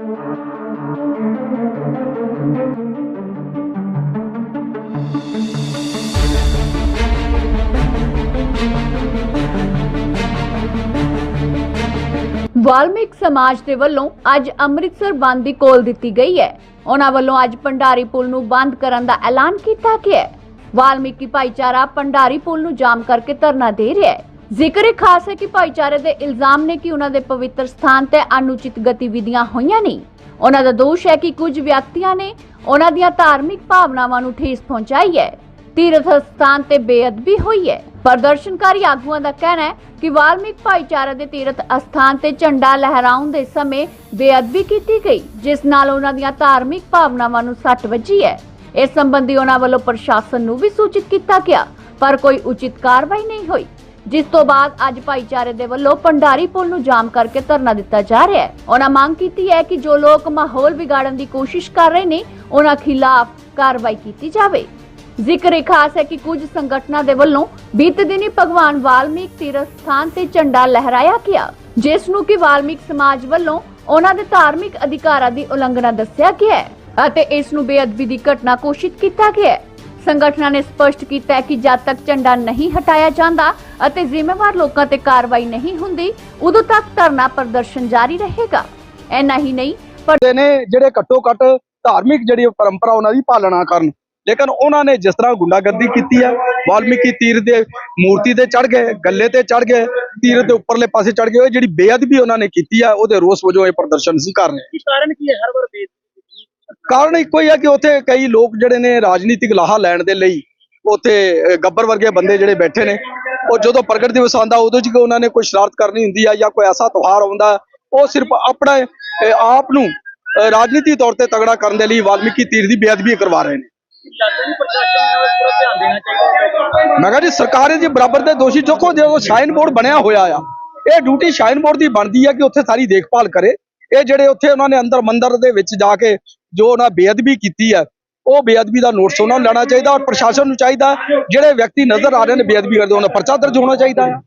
ਵਾਲਮੀਕ ਸਮਾਜ ਦੇ ਵੱਲੋਂ ਅੱਜ ਅੰਮ੍ਰਿਤਸਰ ਬੰਦ ਦੀ ਕੋਲ ਦਿੱਤੀ ਗਈ ਹੈ। ਉਹਨਾਂ ਵੱਲੋਂ ਅੱਜ ਭੰਡਾਰੀ ਪੁਲ ਨੂੰ ਬੰਦ ਕਰਨ ਦਾ ਐਲਾਨ ਕੀਤਾ ਗਿਆ ਹੈ। ਵਾਲਮੀਕੀ ਭਾਈਚਾਰਾ ਭੰਡਾਰੀ ਪੁਲ ਨੂੰ ਜਾਮ ਕਰਕੇ ਧਰਨਾ ਦੇ ਰਿਹਾ ਹੈ। ਜ਼ਿਕਰ ਇਹ ਖਾਸ ਹੈ ਕਿ ਭਾਈਚਾਰੇ ਦੇ ਇਲਜ਼ਾਮ ਨੇ ਕਿ ਉਹਨਾਂ ਦੇ ਪਵਿੱਤਰ ਸਥਾਨ ਤੇ ਅਨੁਚਿਤ ਗਤੀਵਿਧੀਆਂ ਹੋਈਆਂ ਨਹੀਂ। ਉਹਨਾਂ ਦਾ ਦੋਸ਼ ਹੈ ਕਿ ਕੁਝ ਵਿਅਕਤੀਆਂ ਨੇ ਉਹਨਾਂ ਦੀਆਂ ਧਾਰਮਿਕ ਭਾਵਨਾਵਾਂ ਨੂੰ ਠੇਸ ਪਹੁੰਚਾਈ ਹੈ। ਤੀਰਥ ਸਥਾਨ ਤੇ ਬੇਅਦਬੀ ਹੋਈ ਹੈ। ਪ੍ਰਦਰਸ਼ਨਕਾਰੀ ਆਗੂਆਂ ਦਾ ਕਹਿਣਾ ਹੈ ਕਿ ਵਾਲਮੀਕ ਭਾਈਚਾਰੇ ਦੇ ਤੀਰਥ ਅਸਥਾਨ ਤੇ ਝੰਡਾ ਲਹਿਰਾਉਣ ਦੇ ਸਮੇਂ ਬੇਅਦਬੀ ਕੀਤੀ ਗਈ, ਜਿਸ ਨਾਲ ਉਹਨਾਂ ਦੀਆਂ ਧਾਰਮਿਕ ਭਾਵਨਾਵਾਂ ਨੂੰ ਸੱਟ ਵੱਜੀ ਹੈ। ਇਸ ਸੰਬੰਧੀ ਉਹਨਾਂ ਵੱਲੋਂ ਪ੍ਰਸ਼ਾਸਨ ਨੂੰ ਵੀ ਸੂਚਿਤ ਕੀਤਾ ਗਿਆ, ਪਰ ਕੋਈ ਉਚਿਤ ਕਾਰਵਾਈ ਨਹੀਂ ਹੋਈ। ਜਿਸ ਤੋਂ ਬਾਅਦ ਅੱਜ ਭਾਈਚਾਰੇ ਦੇ ਵੱਲੋਂ ਭੰਡਾਰੀ ਪੁਲ ਨੂੰ ਜਾਮ ਕਰਕੇ ਧਰਨਾ ਦਿੱਤਾ ਜਾ ਰਿਹਾ ਹੈ। ਉਹਨਾਂ ਮੰਗ ਕੀਤੀ ਹੈ ਕਿ ਜੋ ਲੋਕ ਮਾਹੌਲ ਵਿਗਾੜਨ ਦੀ ਕੋਸ਼ਿਸ਼ ਕਰ ਰਹੇ ਨੇ, ਉਹਨਾਂ ਖਿਲਾਫ ਕਾਰਵਾਈ ਕੀਤੀ ਜਾਵੇ। ਜ਼ਿਕਰ ਇਹ ਖਾਸ ਹੈ ਕਿ ਕੁਝ ਸੰਗਠਨਾਂ ਦੇ ਵੱਲੋਂ ਬੀਤੇ ਦਿਨੀ ਭਗਵਾਨ ਵਾਲਮੀਕ ਤੀਰਥ ਸਥਾਨ ਤੇ ਝੰਡਾ ਲਹਿਰਾਇਆ ਗਿਆ, ਜਿਸ ਨੂੰ ਕਿ ਵਾਲਮੀਕ ਸਮਾਜ ਵੱਲੋਂ ਉਹਨਾਂ ਦੇ ਧਾਰਮਿਕ ਅਧਿਕਾਰਾਂ ਦੀ ਉਲੰਘਣਾ ਦੱਸਿਆ ਗਿਆ ਹੈ ਅਤੇ ਇਸ ਨੂੰ ਬੇਅਦਬੀ ਦੀ ਘਟਨਾ ਘੋਸ਼ਿਤ ਕੀਤਾ ਗਿਆ ਹੈ। ਸੰਗਠਨਾਂ ਨੇ ਸਪਸ਼ਟ ਕੀਤਾ ਹੈ ਕਿ ਜਦ ਤੱਕ ਝੰਡਾ ਨਹੀਂ ਹਟਾਇਆ ਜਾਂਦਾ ਅਤੇ ਜ਼ਿੰਮੇਵਾਰ ਲੋਕਾਂ ਤੇ ਕਾਰਵਾਈ ਨਹੀਂ ਹੁੰਦੀ ਉਦੋਂ ਤੱਕ ਧਰਨਾ ਪ੍ਰਦਰਸ਼ਨ ਜਾਰੀ ਰਹੇਗਾ। ਐਨਾ ਹੀ ਨਹੀਂ ਪਰ ਨੇ ਜਿਹੜੇ ਘੱਟੋ ਘੱਟ ਧਾਰਮਿਕ ਜਿਹੜੀ ਪਰੰਪਰਾ ਉਹਨਾਂ ਦੀ ਪਾਲਣਾ ਕਰਨ। ਲੇਕਿਨ ਉਹਨਾਂ ਨੇ ਜਿਸ ਤਰ੍ਹਾਂ ਗੁੰਡਾਗਰਦੀ ਕੀਤੀ ਹੈ ਵਾਲਮੀਕੀ ਤੀਰ ਦੇ ਮੂਰਤੀ ਤੇ ਚੜ ਗਏ ਗੱਲੇ ਤੇ ਚੜ ਗਏ ਤੀਰ ਦੇ ਉੱਪਰਲੇ ਪਾਸੇ ਚੜ ਗਏ ਜਿਹੜੀ ਬੇਅਦਬੀ ਉਹਨਾਂ ਨੇ ਕੀਤੀ ਹੈ ਉਹਦੇ ਰੋਸ ਵਜੋਂ ਇਹ ਪ੍ਰਦਰਸ਼ਨ ਸੀ ਕਰ ਰਹੇ ਕੀ ਕਾਰਨ ਕੀ ਹੈ? ਹਰ ਵਾਰ ਬੇਇੱਜ਼ਤੀ ਕਾਰਨ ਇੱਕੋ ਹੀ ਹੈ ਕਿ ਉੱਥੇ ਕਈ ਲੋਕ ਜਿਹੜੇ ਨੇ ਰਾਜਨੀਤਿਕ ਲਾਹਾ ਲੈਣ ਦੇ ਲਈ ਉੱਥੇ ਗੱਬਰ ਵਰਗੇ ਬੰਦੇ ਜਿਹੜੇ ਬੈਠੇ ਨੇ। ਉਹ ਜਦੋਂ ਪ੍ਰਗਟ ਦਿਵਸ ਆਉਂਦਾ ਉਦੋਂ ਚ ਉਹਨਾਂ ਨੇ ਕੋਈ ਸ਼ਰਾਰਤ ਕਰਨੀ ਹੁੰਦੀ ਹੈ ਜਾਂ ਕੋਈ ਐਸਾ ਤਿਉਹਾਰ ਆਉਂਦਾ, ਉਹ ਸਿਰਫ ਆਪਣੇ ਆਪ ਨੂੰ ਰਾਜਨੀਤੀ ਤੌਰ ਤੇ ਤਗੜਾ ਕਰਨ ਦੇ ਲਈ ਵਾਲਮੀਕੀ ਤੀਰ ਦੀ ਬੇਅਦਬੀ ਕਰਵਾ ਰਹੇ ਨੇ। ਮੈਂ ਕਿਹਾ ਜੀ, ਸਰਕਾਰ ਜੀ ਬਰਾਬਰ ਦੇ ਦੋਸ਼ੀ ਚੁੱਕੋ ਜਦੋਂ ਸ਼ਾਈਨ ਬੋਰਡ ਬਣਿਆ ਹੋਇਆ ਆ। ਇਹ ਡਿਊਟੀ ਸ਼ਾਈਨ ਬੋਰਡ ਦੀ ਬਣਦੀ ਹੈ ਕਿ ਉੱਥੇ ਸਾਰੀ ਦੇਖਭਾਲ ਕਰੇ। ਇਹ ਜਿਹੜੇ ਉੱਥੇ ਉਹਨਾਂ ਨੇ ਅੰਦਰ ਮੰਦਰ ਦੇ ਵਿੱਚ ਜਾ ਕੇ ਜੋ ਉਹਨਾਂ ਬੇਅਦਬੀ ਕੀਤੀ ਹੈ, ਉਹ ਬੇਅਦਬੀ ਦਾ ਨੋਟਿਸ ਉਹਨਾਂ ਨੂੰ ਲੈਣਾ ਚਾਹੀਦਾ ਔਰ ਪ੍ਰਸ਼ਾਸਨ ਨੂੰ ਚਾਹੀਦਾ ਜਿਹੜੇ ਵਿਅਕਤੀ ਨਜ਼ਰ ਆ ਰਹੇ ਨੇ ਬੇਅਦਬੀ ਕਰਦੇ, ਉਹਨਾਂ ਪਰਚਾ ਦਰਜ ਹੋਣਾ ਚਾਹੀਦਾ ਹੈ।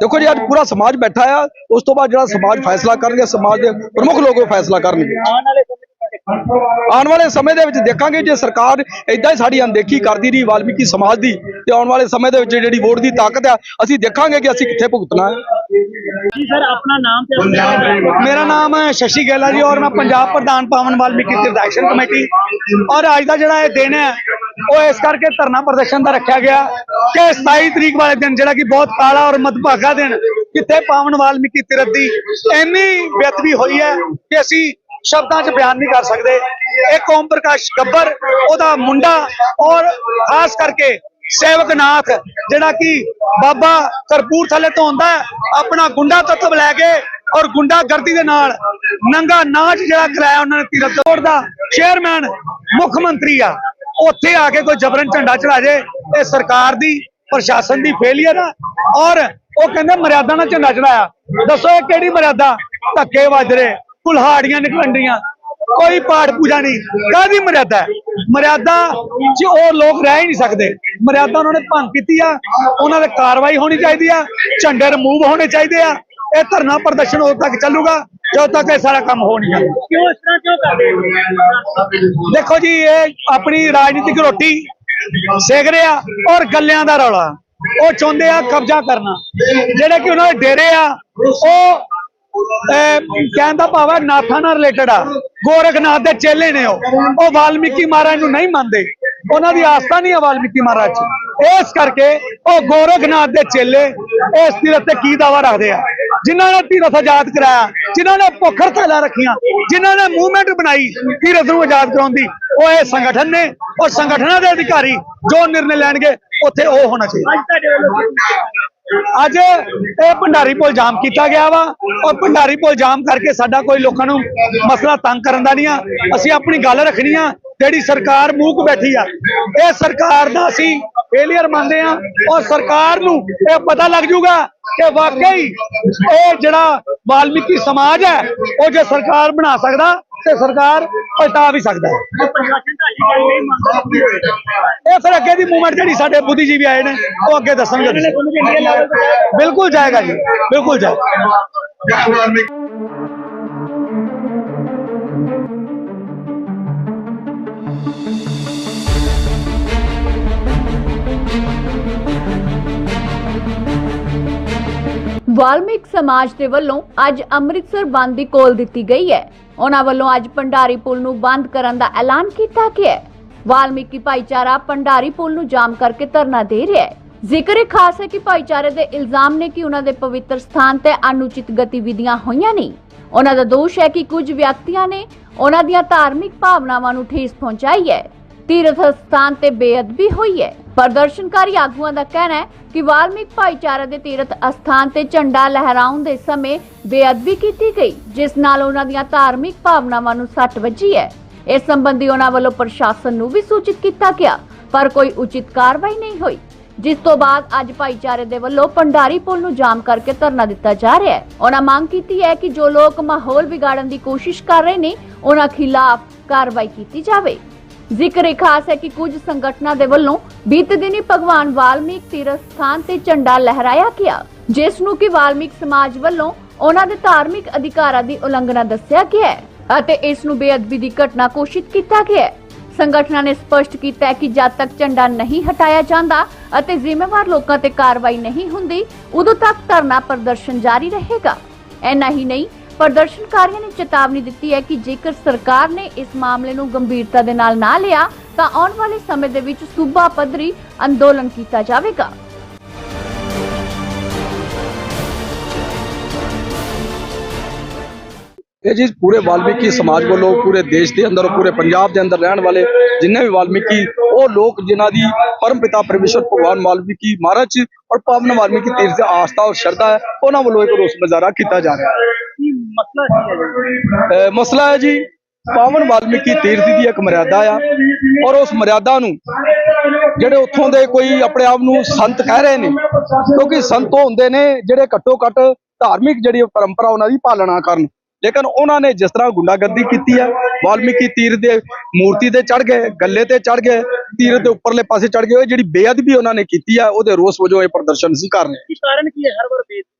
ਦੇਖੋ ਜੀ, ਅੱਜ ਪੂਰਾ ਸਮਾਜ ਬੈਠਾ ਆ, ਉਸ ਤੋਂ ਬਾਅਦ ਜਿਹੜਾ ਸਮਾਜ ਫੈਸਲਾ ਕਰਨਗੇ, ਸਮਾਜ ਦੇ ਪ੍ਰਮੁੱਖ ਲੋਕ ਉਹ ਫੈਸਲਾ ਕਰਨਗੇ। ਆਉਣ ਵਾਲੇ ਸਮੇਂ ਦੇ ਵਿੱਚ ਦੇਖਾਂਗੇ ਜੇ ਸਰਕਾਰ ਇਦਾਂ ਹੀ ਸਾਡੀ ਅਣਦੇਖੀ ਕਰਦੀ ਰਹੀ ਵਾਲਮੀਕੀ ਸਮਾਜ ਦੀ ਤੇ ਆਉਣ ਵਾਲੇ ਸਮੇਂ ਦੇ ਵਿੱਚ ਜਿਹੜੀ ਵੋਟ ਦੀ ਤਾਕਤ ਆ ਅਸੀਂ ਦੇਖਾਂਗੇ ਕਿ ਅਸੀਂ ਕਿੱਥੇ ਭੁਗਤਣਾ ਹੈ। ਜੀ ਸਰ ਆਪਣਾ ਨਾਮ ਤੇ ਆਪਣਾ ਮੇਰਾ ਨਾਮ ਹੈ ਸ਼ਸ਼ੀ ਗੈਲਾ ਜੀ ਔਰ ਮੈਂ ਪੰਜਾਬ ਪ੍ਰਧਾਨ ਪਾਵਨ ਵਾਲਮੀਕੀ ਤੀਰਥ ਐਕਸ਼ਨ ਕਮੇਟੀ। ਔਰ ਅੱਜ ਦਾ ਜਿਹੜਾ ਇਹ ਦਿਨ ਹੈ ਉਹ ਇਸ ਕਰਕੇ ਧਰਨਾ ਪ੍ਰਦਰਸ਼ਨ ਦਾ ਰੱਖਿਆ ਗਿਆ ਕਿ 27 ਤਰੀਕ ਵਾਲੇ ਦਿਨ ਜਿਹੜਾ ਕਿ ਬਹੁਤ ਕਾਲਾ ਔਰ ਮਦਭਾਗਾ ਦਿਨ ਕਿੱਥੇ ਪਾਵਨ ਵਾਲਮੀਕੀ ਤੀਰਥ ਦੀ ਇੰਨੀ ਬੇਅਦਬੀ ਹੋਈ ਹੈ ਕਿ ਅਸੀਂ ਸ਼ਬਦਾਂ 'ਚ ਬਿਆਨ ਨਹੀਂ ਕਰ ਸਕਦੇ। ਇੱਕ ਓਮ ਪ੍ਰਕਾਸ਼ ਗੱਬਰ, ਉਹਦਾ ਮੁੰਡਾ ਔਰ ਖਾਸ ਕਰਕੇ ਸੇਵਕ ਨਾਥ, ਜਿਹੜਾ ਕਿ ਬਾਬਾ ਕਰਪੂਰਥਲੇ ਤੋਂ ਹੁੰਦਾ ਆਪਣਾ ਗੁੰਡਾ ਤੱਤਵ ਲੈ ਕੇ ਔਰ ਗੁੰਡਾਗਰਦੀ ਦੇ ਨਾਲ ਨੰਗਾ ਨਾਚ ਜਿਹੜਾ ਕਰਾਇਆ ਉਹਨਾਂ ਨੇ ਤੀਰਥ ਦਾ ਚੇਅਰਮੈਨ ਮੁੱਖ ਮੰਤਰੀ ਆ। ਉੱਥੇ ਆ ਕੇ ਕੋਈ ਜਬਰਨ ਝੰਡਾ ਚੜਾ ਜੇ, ਇਹ ਸਰਕਾਰ ਦੀ, ਪ੍ਰਸ਼ਾਸਨ ਦੀ ਫੇਲਿਅਰ ਆ। ਔਰ ਉਹ ਕਹਿੰਦੇ ਮਰਿਆਦਾ ਨਾਲ ਝੰਡਾ ਚੜਾਇਆ। ਦੱਸੋ ਇਹ ਕਿਹੜੀ ਮਰਿਆਦਾ? ਧੱਕੇ ਵੱਜ ਰਹੇ। ਕੁਲਹਾੜੀਆਂ ਨਿਕਲਣ ਡੀਆਂ ਕੋਈ ਪਾਠ ਪੂਜਾ ਨਹੀਂ। ਕਾਦੀ ਮਰਿਆਦਾ ਹੈ? ਮਰਿਆਦਾ 'ਚ ਉਹ ਲੋਕ ਰਹਿ ਹੀ ਨਹੀਂ ਸਕਦੇ। ਮਰਿਆਦਾ ਉਹਨਾਂ ਨੇ ਭੰਗ ਕੀਤੀ ਆ। ਉਹਨਾਂ ਤੇ ਕਾਰਵਾਈ ਹੋਣੀ ਚਾਹੀਦੀ ਆ। ਝੰਡੇ ਰਿਮੂਵ ਹੋਣੇ ਚਾਹੀਦੇ ਆ। ਇਹ ਧਰਨਾ ਪ੍ਰਦਰਸ਼ਨ ਉਦੋਂ ਤੱਕ ਚੱਲੂਗਾ ਜਦੋਂ ਤੱਕ ਇਹ ਸਾਰਾ ਕੰਮ ਹੋ ਨਹੀਂ ਜਾਂਦਾ। ਕਿਉਂ ਇਸ ਤਰ੍ਹਾਂ ਕਿਉਂ ਕਰਦੇ ਦੇਖੋ ਜੀ ਇਹ ਆਪਣੀ ਰਾਜਨੀਤਿਕ ਰੋਟੀ ਸੇਕ ਰਿਹਾ ਔਰ ਗੱਲਿਆਂ ਦਾ ਰੌਲਾ। ਉਹ ਚਾਹੁੰਦੇ ਆ ਕਬਜ਼ਾ ਕਰਨਾ। ਜਿਹੜੇ ਕਿ ਉਹਨਾਂ ਦੇ ਡੇਰੇ ਆ ਉਹ ਕਹਿਣ ਦਾ ਭਾਵ ਹੈ ਨਾਥਾਂ ਨਾਲ ਰਿਲੇਟਡ ਆ। ਗੋਰਖਨਾਥ ਦੇ ਚੇਲੇ ਨੇ ਉਹ। ਉਹ ਵਾਲਮੀਕੀ ਮਹਾਰਾਜ ਨੂੰ ਨਹੀਂ ਮੰਨਦੇ। ਉਹਨਾਂ ਦੀ ਆਸਥਾ ਨਹੀਂ ਹੈ ਵਾਲਮੀਕੀ ਮਹਾਰਾਜ 'ਚ। ਇਸ ਕਰਕੇ ਉਹ ਗੋਰਖਨਾਥ ਦੇ ਚੇਲੇ ਇਸ ਤੀਰਥ ਤੇ ਕੀ ਦਾਵਾ ਰੱਖਦੇ ਆ? ਜਿਨ੍ਹਾਂ ਨੇ ਤੀਰਥ ਆਜ਼ਾਦ ਕਰਾਇਆ, ਜਿਨ੍ਹਾਂ ਨੇ ਭੁੱਖਰ ਥੈਲਾ ਰੱਖੀਆਂ, ਜਿਨ੍ਹਾਂ ਨੇ ਮੂਵਮੈਂਟ ਬਣਾਈ, ਤੀਰਥ ਨੂੰ ਆਜ਼ਾਦ ਕਰਾਉਣ ਦੀ, ਉਹ ਇਹ ਸੰਗਠਨ ਨੇ, ਉਹ ਸੰਗਠਨਾਂ ਦੇ ਅਧਿਕਾਰੀ, ਜੋ ਨਿਰਣੇ ਲੈਣਗੇ, ਉੱਥੇ ਉਹ ਹੋਣਾ ਚਾਹੀਦਾ। ਅੱਜ ਇਹ ਭੰਡਾਰੀ ਪੁਲ ਜਾਮ ਕੀਤਾ ਗਿਆ ਵਾ ਔਰ ਭੰਡਾਰੀ ਪੁਲ ਜਾਮ ਕਰਕੇ ਸਾਡਾ ਕੋਈ ਲੋਕਾਂ ਨੂੰ ਮਸਲਾ ਤੰਗ ਕਰਨ ਦਾ ਨਹੀਂ ਆ। ਅਸੀਂ ਆਪਣੀ ਗੱਲ ਰੱਖਣੀ ਆ, ਜਿਹੜੀ ਸਰਕਾਰ ਮੂਕ ਬੈਠੀ ਆ, ਇਹ ਸਰਕਾਰ ਦਾ ਅਸੀਂ ਫੇਲੀਅਰ ਮੰਨਦੇ ਆ ਔਰ ਸਰਕਾਰ ਨੂੰ ਇਹ ਪਤਾ ਲੱਗ ਜੂਗਾ ਕਿ ਵਾਕਈ ਇਹ ਜਿਹੜਾ ਵਾਲਮੀਕੀ ਸਮਾਜ ਹੈ, ਉਹ ਜੇ ਸਰਕਾਰ ਬਣਾ ਸਕਦਾ ਤੇ ਸਰਕਾਰ ਪਲਟਾ ਵੀ ਸਕਦਾ ਹੈ। ਇਹ ਫਿਰ ਅੱਗੇ ਦੀ ਮੂਵਮੈਂਟ ਜਿਹੜੀ ਸਾਡੇ ਬੁੱਧੀ ਜੀ ਵੀ ਆਏ ਨੇ ਉਹ ਅੱਗੇ ਦੱਸਣਗੇ ਬਿਲਕੁਲ ਜਾਏਗਾ ਜੀ ਬਿਲਕੁਲ ਜਾਏਗਾ। ਵਾਲਮੀਕ ਸਮਾਜ ਦੇ ਵੱਲੋਂ ਅੱਜ ਅੰਮ੍ਰਿਤਸਰ ਬੰਦ ਦੀ ਕੋਲ ਦਿੱਤੀ ਗਈ ਹੈ। ਉਹਨਾਂ ਵੱਲੋਂ ਅੱਜ ਭੰਡਾਰੀ ਪੁਲ ਨੂੰ ਬੰਦ ਕਰਨ ਦਾ ਐਲਾਨ ਕੀਤਾ ਗਿਆ ਹੈ। ਵਾਲਮੀਕੀ ਭਾਈਚਾਰਾ ਭੰਡਾਰੀ ਪੁਲ ਨੂੰ ਜਾਮ ਕਰਕੇ ਧਰਨਾ ਦੇ ਰਿਹਾ ਹੈ। ਜ਼ਿਕਰ ਇਹ ਖਾਸ ਹੈ ਕਿ ਭਾਈਚਾਰੇ ਦੇ ਇਲਜ਼ਾਮ ਨੇ ਕਿ ਉਹਨਾਂ ਦੇ ਪਵਿੱਤਰ ਸਥਾਨ ਤੇ ਅਨੁਚਿਤ ਗਤੀਵਿਧੀਆਂ ਹੋਈਆਂ ਨਹੀਂ। ਉਹਨਾਂ ਦਾ ਦੋਸ਼ ਹੈ ਕਿ ਕੁਝ ਵਿਅਕਤੀਆਂ ਨੇ ਉਹਨਾਂ ਦੀਆਂ ਧਾਰਮਿਕ ਭਾਵਨਾਵਾਂ ਨੂੰ ਠੇਸ ਪਹੁੰਚਾਈ ਹੈ। ਤੀਰਥ ਸਥਾਨ ਤੇ ਬੇਅਦਬੀ ਹੋਈ ਹੈ। ਪ੍ਰਦਰਸ਼ਨਕਾਰੀ ਆਗੂਆਂ ਦਾ ਕਹਿਣਾ ਹੈ ਕਿ ਵਾਲਮੀਕ ਭਾਈਚਾਰੇ ਦੇ ਤੀਰਥ ਅਸਥਾਨ ਤੇ ਝੰਡਾ ਲਹਿਰਾਉਣ ਦੇ ਸਮੇਂ ਬੇਅਦਬੀ ਕੀਤੀ ਗਈ, ਜਿਸ ਨਾਲ ਉਹਨਾਂ ਦੀਆਂ ਧਾਰਮਿਕ ਭਾਵਨਾਵਾਂ ਨੂੰ ਸੱਟ ਵੱਜੀ ਹੈ। ਇਸ ਸੰਬੰਧੀ ਉਹਨਾਂ ਵੱਲੋਂ ਪ੍ਰਸ਼ਾਸਨ ਨੂੰ ਵੀ ਸੂਚਿਤ ਕੀਤਾ ਗਿਆ, ਪਰ ਕੋਈ ਉਚਿਤ ਕਾਰਵਾਈ ਨਹੀਂ ਹੋਈ। ਜਿਸ ਤੋਂ ਬਾਅਦ ਅੱਜ ਭਾਈਚਾਰੇ ਦੇ ਵੱਲੋਂ ਭੰਡਾਰੀ ਪੁਲ ਨੂੰ ਜਾਮ ਕਰਕੇ ਧਰਨਾ ਦਿੱਤਾ ਜਾ ਰਿਹਾ ਹੈ। ਉਹਨਾਂ ਮੰਗ ਕੀਤੀ ਹੈ ਕਿ ਜੋ ਲੋਕ ਮਾਹੌਲ ਵਿਗਾੜਨ ਦੀ ਕੋਸ਼ਿਸ਼ ਕਰ ਰਹੇ ਨੇ, ਉਹਨਾਂ ਖਿਲਾਫ ਕਾਰਵਾਈ ਕੀਤੀ ਜਾਵੇ। ਜ਼ਿਕਰ ਇਹ ਖਾਸ ਹੈ ਕਿ ਕੁਝ ਸੰਗਠਨਾਂ ਦੇ ਵੱਲੋਂ ਬੀਤੇ ਦਿਨੀ ਭਗਵਾਨ ਵਾਲਮੀਕ ਤੀਰਥ ਸਥਾਨ ਤੇ ਝੰਡਾ ਲਹਿਰਾਇਆ ਗਿਆ, ਜਿਸ ਨੂੰ ਕਿ ਵਾਲਮੀਕ ਸਮਾਜ ਵੱਲੋਂ ਉਹਨਾਂ ਦੇ ਧਾਰਮਿਕ ਅਧਿਕਾਰਾਂ ਦੀ ਉਲੰਘਣਾ ਦੱਸਿਆ ਗਿਆ ਹੈ ਅਤੇ ਇਸ ਨੂੰ ਬੇਅਦਬੀ ਦੀ ਘਟਨਾ ਘੋਸ਼ਿਤ ਕੀਤਾ ਗਿਆ ਹੈ। ਸੰਗਠਨਾਂ ਨੇ ਸਪਸ਼ਟ ਕੀਤਾ ਹੈ ਕਿ ਜਦ ਤੱਕ ਝੰਡਾ ਨਹੀਂ ਹਟਾਇਆ ਜਾਂਦਾ ਅਤੇ ਜ਼ਿੰਮੇਵਾਰ ਲੋਕਾਂ ਤੇ ਕਾਰਵਾਈ ਨਹੀਂ ਹੁੰਦੀ, ਉਦੋਂ ਤੱਕ ਧਰਨਾ ਪ੍ਰਦਰਸ਼ਨ ਜਾਰੀ ਰਹੇਗਾ। ਐਨਾ ਹੀ ਨਹੀਂ ਪ੍ਰਦਰਸ਼ਨਕਾਰੀਆਂ ਨੇ ਚੇਤਾਵਨੀ ਦਿੱਤੀ ਹੈ ਕਿ ਜੇਕਰ ਸਰਕਾਰ ਨੇ ਇਸ ਮਾਮਲੇ ਨੂੰ ਗੰਭੀਰਤਾ ਦੇ ਨਾਲ ਨਾ ਲਿਆ, ਤਾਂ ਆਉਣ ਵਾਲੇ ਸਮੇਂ ਦੇ ਵਿੱਚ ਸੂਬਾ ਪੱਧਰੀ ਅੰਦੋਲਨ ਕੀਤਾ ਜਾਵੇਗਾ। ਇਹ ਜੀ ਪੂਰੇ ਵਾਲਮੀਕੀ ਸਮਾਜ ਵੱਲੋਂ, ਪੂਰੇ ਦੇਸ਼ ਦੇ ਅੰਦਰ, ਪੂਰੇ ਪੰਜਾਬ ਦੇ ਅੰਦਰ ਰਹਿਣ ਵਾਲੇ ਜਿੰਨੇ ਵੀ ਵਾਲਮੀਕੀ, ਉਹ ਲੋਕ ਜਿਨ੍ਹਾਂ ਦੀ ਪਰਮ ਪਿਤਾ ਪਰਮੇਸ਼ਰ ਭਗਵਾਨ ਵਾਲਮੀਕੀ ਮਹਾਰਾਜ ਔਰ ਪਾਵਨ ਵਾਲਮੀਕੀ ਤੀਰਥ ਆਸਥਾ ਔਰ ਸ਼ਰਧਾ ਹੈ, ਉਹਨਾਂ ਵੱਲੋਂ ਇੱਕ ਰੋਸ ਮੁਜ਼ਾਹਰਾ ਕੀਤਾ ਜਾ ਰਿਹਾ ਹੈ। ਮਸਲਾ ਕੀ ਹੈ ਜੀ? ਅਹ ਮਸਲਾ ਹੈ ਜੀ ਪਾਵਨ ਵਾਲਮੀਕੀ ਤੀਰਥ ਦੀ ਇੱਕ ਮਰਿਆਦਾ ਆ ਔਰ ਉਸ ਮਰਿਆਦਾ ਨੂੰ ਜਿਹੜੇ ਉੱਥੋਂ ਦੇ ਕੋਈ ਆਪਣੇ ਆਪ ਨੂੰ ਸੰਤ ਕਹਿ ਰਹੇ ਨੇ ਕਿਉਂਕਿ ਸੰਤ ਉਹ ਹੁੰਦੇ ਨੇ ਜਿਹੜੇ ਘੱਟੋ ਘੱਟ ਧਾਰਮਿਕ ਜਿਹੜੀ ਪਰੰਪਰਾ ਉਹਨਾਂ ਦੀ ਪਾਲਣਾ ਕਰਨ। ਲੇਕਿਨ ਉਹਨਾਂ ਨੇ ਜਿਸ ਤਰ੍ਹਾਂ ਗੁੰਡਾਗਰਦੀ ਕੀਤੀ ਹੈ ਵਾਲਮੀਕੀ ਤੀਰ ਦੇ ਮੂਰਤੀ ਤੇ ਚੜ ਗਏ ਗੱਲੇ ਤੇ ਚੜ ਗਏ ਤੀਰ ਦੇ ਉੱਪਰਲੇ ਪਾਸੇ ਚੜ ਗਏ ਜਿਹੜੀ ਬੇਅਦਬੀ ਉਹਨਾਂ ਨੇ ਕੀਤੀ ਹੈ ਉਹਦੇ ਰੋਸ ਵਜੋਂ ਇਹ ਪ੍ਰਦਰਸ਼ਨ ਸੀ ਕਰ ਰਹੇ ਹਾਂ। ਕੀ ਕਾਰਨ ਕੀ ਹੈ? ਹਰ ਵਾਰ ਬੇਇੱਜ਼ਤੀ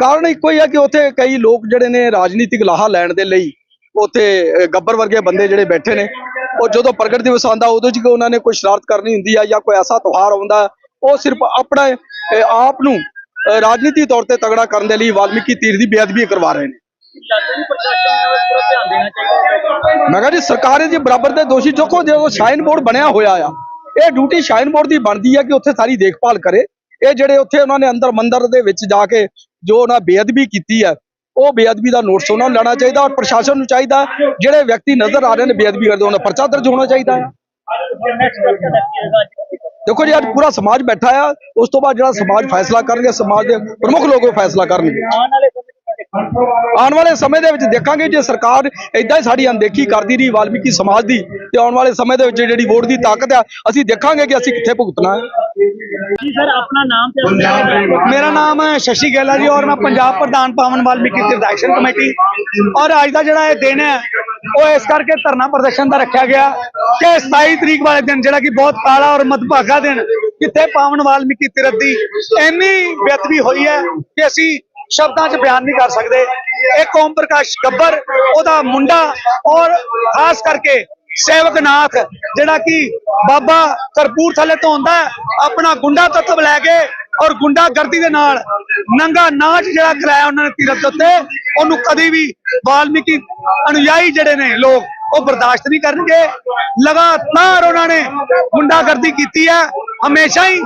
ਕਾਰਨ ਇੱਕੋ ਹੀ ਹੈ ਕਿ ਉੱਥੇ ਕਈ ਲੋਕ ਜਿਹੜੇ ਨੇ ਰਾਜਨੀਤਿਕ ਲਾਹਾ ਲੈਣ ਦੇ ਲਈ ਉੱਥੇ ਗੱਬਰ ਵਰਗੇ ਬੰਦੇ ਜਿਹੜੇ ਬੈਠੇ ਨੇ। ਉਹ ਜਦੋਂ ਪ੍ਰਗਟ ਦਿਵਸ ਆਉਂਦਾ, ਉਦੋਂ ਚ ਉਹਨਾਂ ਨੇ ਕੋਈ ਸ਼ਰਾਰਤ ਕਰਨੀ ਹੁੰਦੀ ਹੈ ਜਾਂ ਕੋਈ ਐਸਾ ਤਿਉਹਾਰ ਆਉਂਦਾ, ਉਹ ਸਿਰਫ ਆਪਣਾ ਆਪ ਨੂੰ ਰਾਜਨੀਤੀ ਤੌਰ ਤੇ ਤਗੜਾ ਕਰਨ ਦੇ ਲਈ ਵਾਲਮੀਕੀ ਤੀਰ ਦੀ ਬੇਅਦਬੀ ਕਰਵਾ ਰਹੇ ਨੇ। ਮੈਂ ਕਿਹਾ ਜੀ, ਸਰਕਾਰ ਜੀ ਬਰਾਬਰ ਦੇ ਦੋਸ਼ੀ ਚੁੱਕੋ ਜਦੋਂ ਸ਼ਾਈਨ ਬੋਰਡ ਬਣਿਆ ਹੋਇਆ ਆ। ਇਹ ਡਿਊਟੀ ਸ਼ਾਈਨ ਬੋਰਡ ਦੀ ਬਣਦੀ ਹੈ ਕਿ ਉੱਥੇ ਸਾਰੀ ਦੇਖਭਾਲ ਕਰੇ। ਇਹ ਜਿਹੜੇ ਉੱਥੇ ਉਹਨਾਂ ਨੇ ਅੰਦਰ ਮੰਦਰ ਦੇ ਵਿੱਚ ਜਾ ਕੇ ਜੋ ਉਹਨਾਂ ਬੇਅਦਬੀ ਕੀਤੀ ਹੈ, ਉਹ ਬੇਅਦਬੀ ਦਾ ਨੋਟਿਸ ਉਹਨਾਂ ਨੂੰ ਲੈਣਾ ਚਾਹੀਦਾ ਔਰ ਪ੍ਰਸ਼ਾਸਨ ਨੂੰ ਚਾਹੀਦਾ ਜਿਹੜੇ ਵਿਅਕਤੀ ਨਜ਼ਰ ਆ ਰਹੇ ਨੇ ਬੇਅਦਬੀ ਕਰਦੇ, ਉਹਨਾਂ ਪਰਚਾ ਦਰਜ ਹੋਣਾ ਚਾਹੀਦਾ। ਹੈ ਦੇਖੋ ਜੀ, ਅੱਜ ਪੂਰਾ ਸਮਾਜ ਬੈਠਾ ਆ, ਉਸ ਤੋਂ ਬਾਅਦ ਜਿਹੜਾ ਸਮਾਜ ਫੈਸਲਾ ਕਰਨਗੇ, ਸਮਾਜ ਦੇ ਪ੍ਰਮੁੱਖ ਲੋਕ ਉਹ ਫੈਸਲਾ ਕਰਨਗੇ। ਆਉਣ ਵਾਲੇ ਸਮੇਂ ਆਉਣ ਵਾਲੇ ਸਮੇਂ ਦੇ ਵਿੱਚ ਦੇਖਾਂਗੇ ਜੇ ਸਰਕਾਰ ਇਦਾਂ ਹੀ ਸਾਡੀ ਅਣਦੇਖੀ ਕਰਦੀ ਰਹੀ, ਵਾਲਮੀਕੀ ਸਮਾਜ ਦੀ, ਤੇ ਆਉਣ ਵਾਲੇ ਸਮੇਂ ਦੇ ਵਿੱਚ ਜਿਹੜੀ ਵੋਟ ਦੀ ਤਾਕਤ ਆ, ਅਸੀਂ ਦੇਖਾਂਗੇ ਕਿ ਅਸੀਂ ਕਿੱਥੇ ਭੁਗਤਣਾ ਹੈ। ਜੀ ਸਰ ਆਪਣਾ ਨਾਮ ਤੇ ਆਪਣਾ ਮੇਰਾ ਨਾਮ ਹੈ ਸ਼ਸ਼ੀ ਗੈਲਾ ਜੀ ਔਰ ਮੈਂ ਪੰਜਾਬ ਪ੍ਰਧਾਨ ਪਾਵਨ ਵਾਲਮੀਕੀ ਤੀਰਥ ਐਕਸ਼ਨ ਕਮੇਟੀ। ਔਰ ਅੱਜ ਦਾ ਜਿਹੜਾ ਇਹ ਦਿਨ ਹੈ ਉਹ ਇਸ ਕਰਕੇ ਧਰਨਾ ਪ੍ਰਦਰਸ਼ਨ ਦਾ ਰੱਖਿਆ ਗਿਆ ਕਿ 27 ਤਰੀਕ ਵਾਲੇ ਦਿਨ ਜਿਹੜਾ ਕਿ ਬਹੁਤ ਕਾਲਾ ਔਰ ਮਦਭਾਗਾ ਦਿਨ ਕਿੱਥੇ ਪਾਵਨ ਵਾਲਮੀਕੀ ਤੀਰਥ ਦੀ ਇੰਨੀ ਬੇਅਦਬੀ ਹੋਈ ਹੈ ਕਿ ਅਸੀਂ ਸ਼ਬਦਾਂ 'ਚ ਬਿਆਨ ਨਹੀਂ ਕਰ ਸਕਦੇ। ਇੱਕ ਓਮ ਪ੍ਰਕਾਸ਼ ਗੱਬਰ ਉਹਦਾ ਮੁੰਡਾ ਔਰ ਖਾਸ ਕਰਕੇ ਸੇਵਕ ਨਾਥ ਜਿਹੜਾ ਕਿ ਬਾਬਾ ਕਰਪੂਰ ਥੱਲੇ ਤੋਂ ਹੁੰਦਾ ਆਪਣਾ ਗੁੰਡਾ ਤੱਤਵ ਲੈ ਕੇ ਔਰ ਗੁੰਡਾਗਰਦੀ ਦੇ ਨਾਲ ਨੰਗਾ ਨਾਚ ਜਿਹੜਾ ਕਰਾਇਆ ਉਹਨਾਂ ਨੇ ਤੀਰਥ ਉੱਤੇ ਉਹਨੂੰ ਕਦੀ ਵੀ ਵਾਲਮੀਕੀ ਅਨੁਯਾਈ ਜਿਹੜੇ ਨੇ ਲੋਕ ਉਹ ਬਰਦਾਸ਼ਤ ਨਹੀਂ ਕਰਨਗੇ। ਲਗਾਤਾਰ ਉਹਨਾਂ ਨੇ ਗੁੰਡਾਗਰਦੀ ਕੀਤੀ ਹੈ। ਹਮੇਸ਼ਾ ਹੀ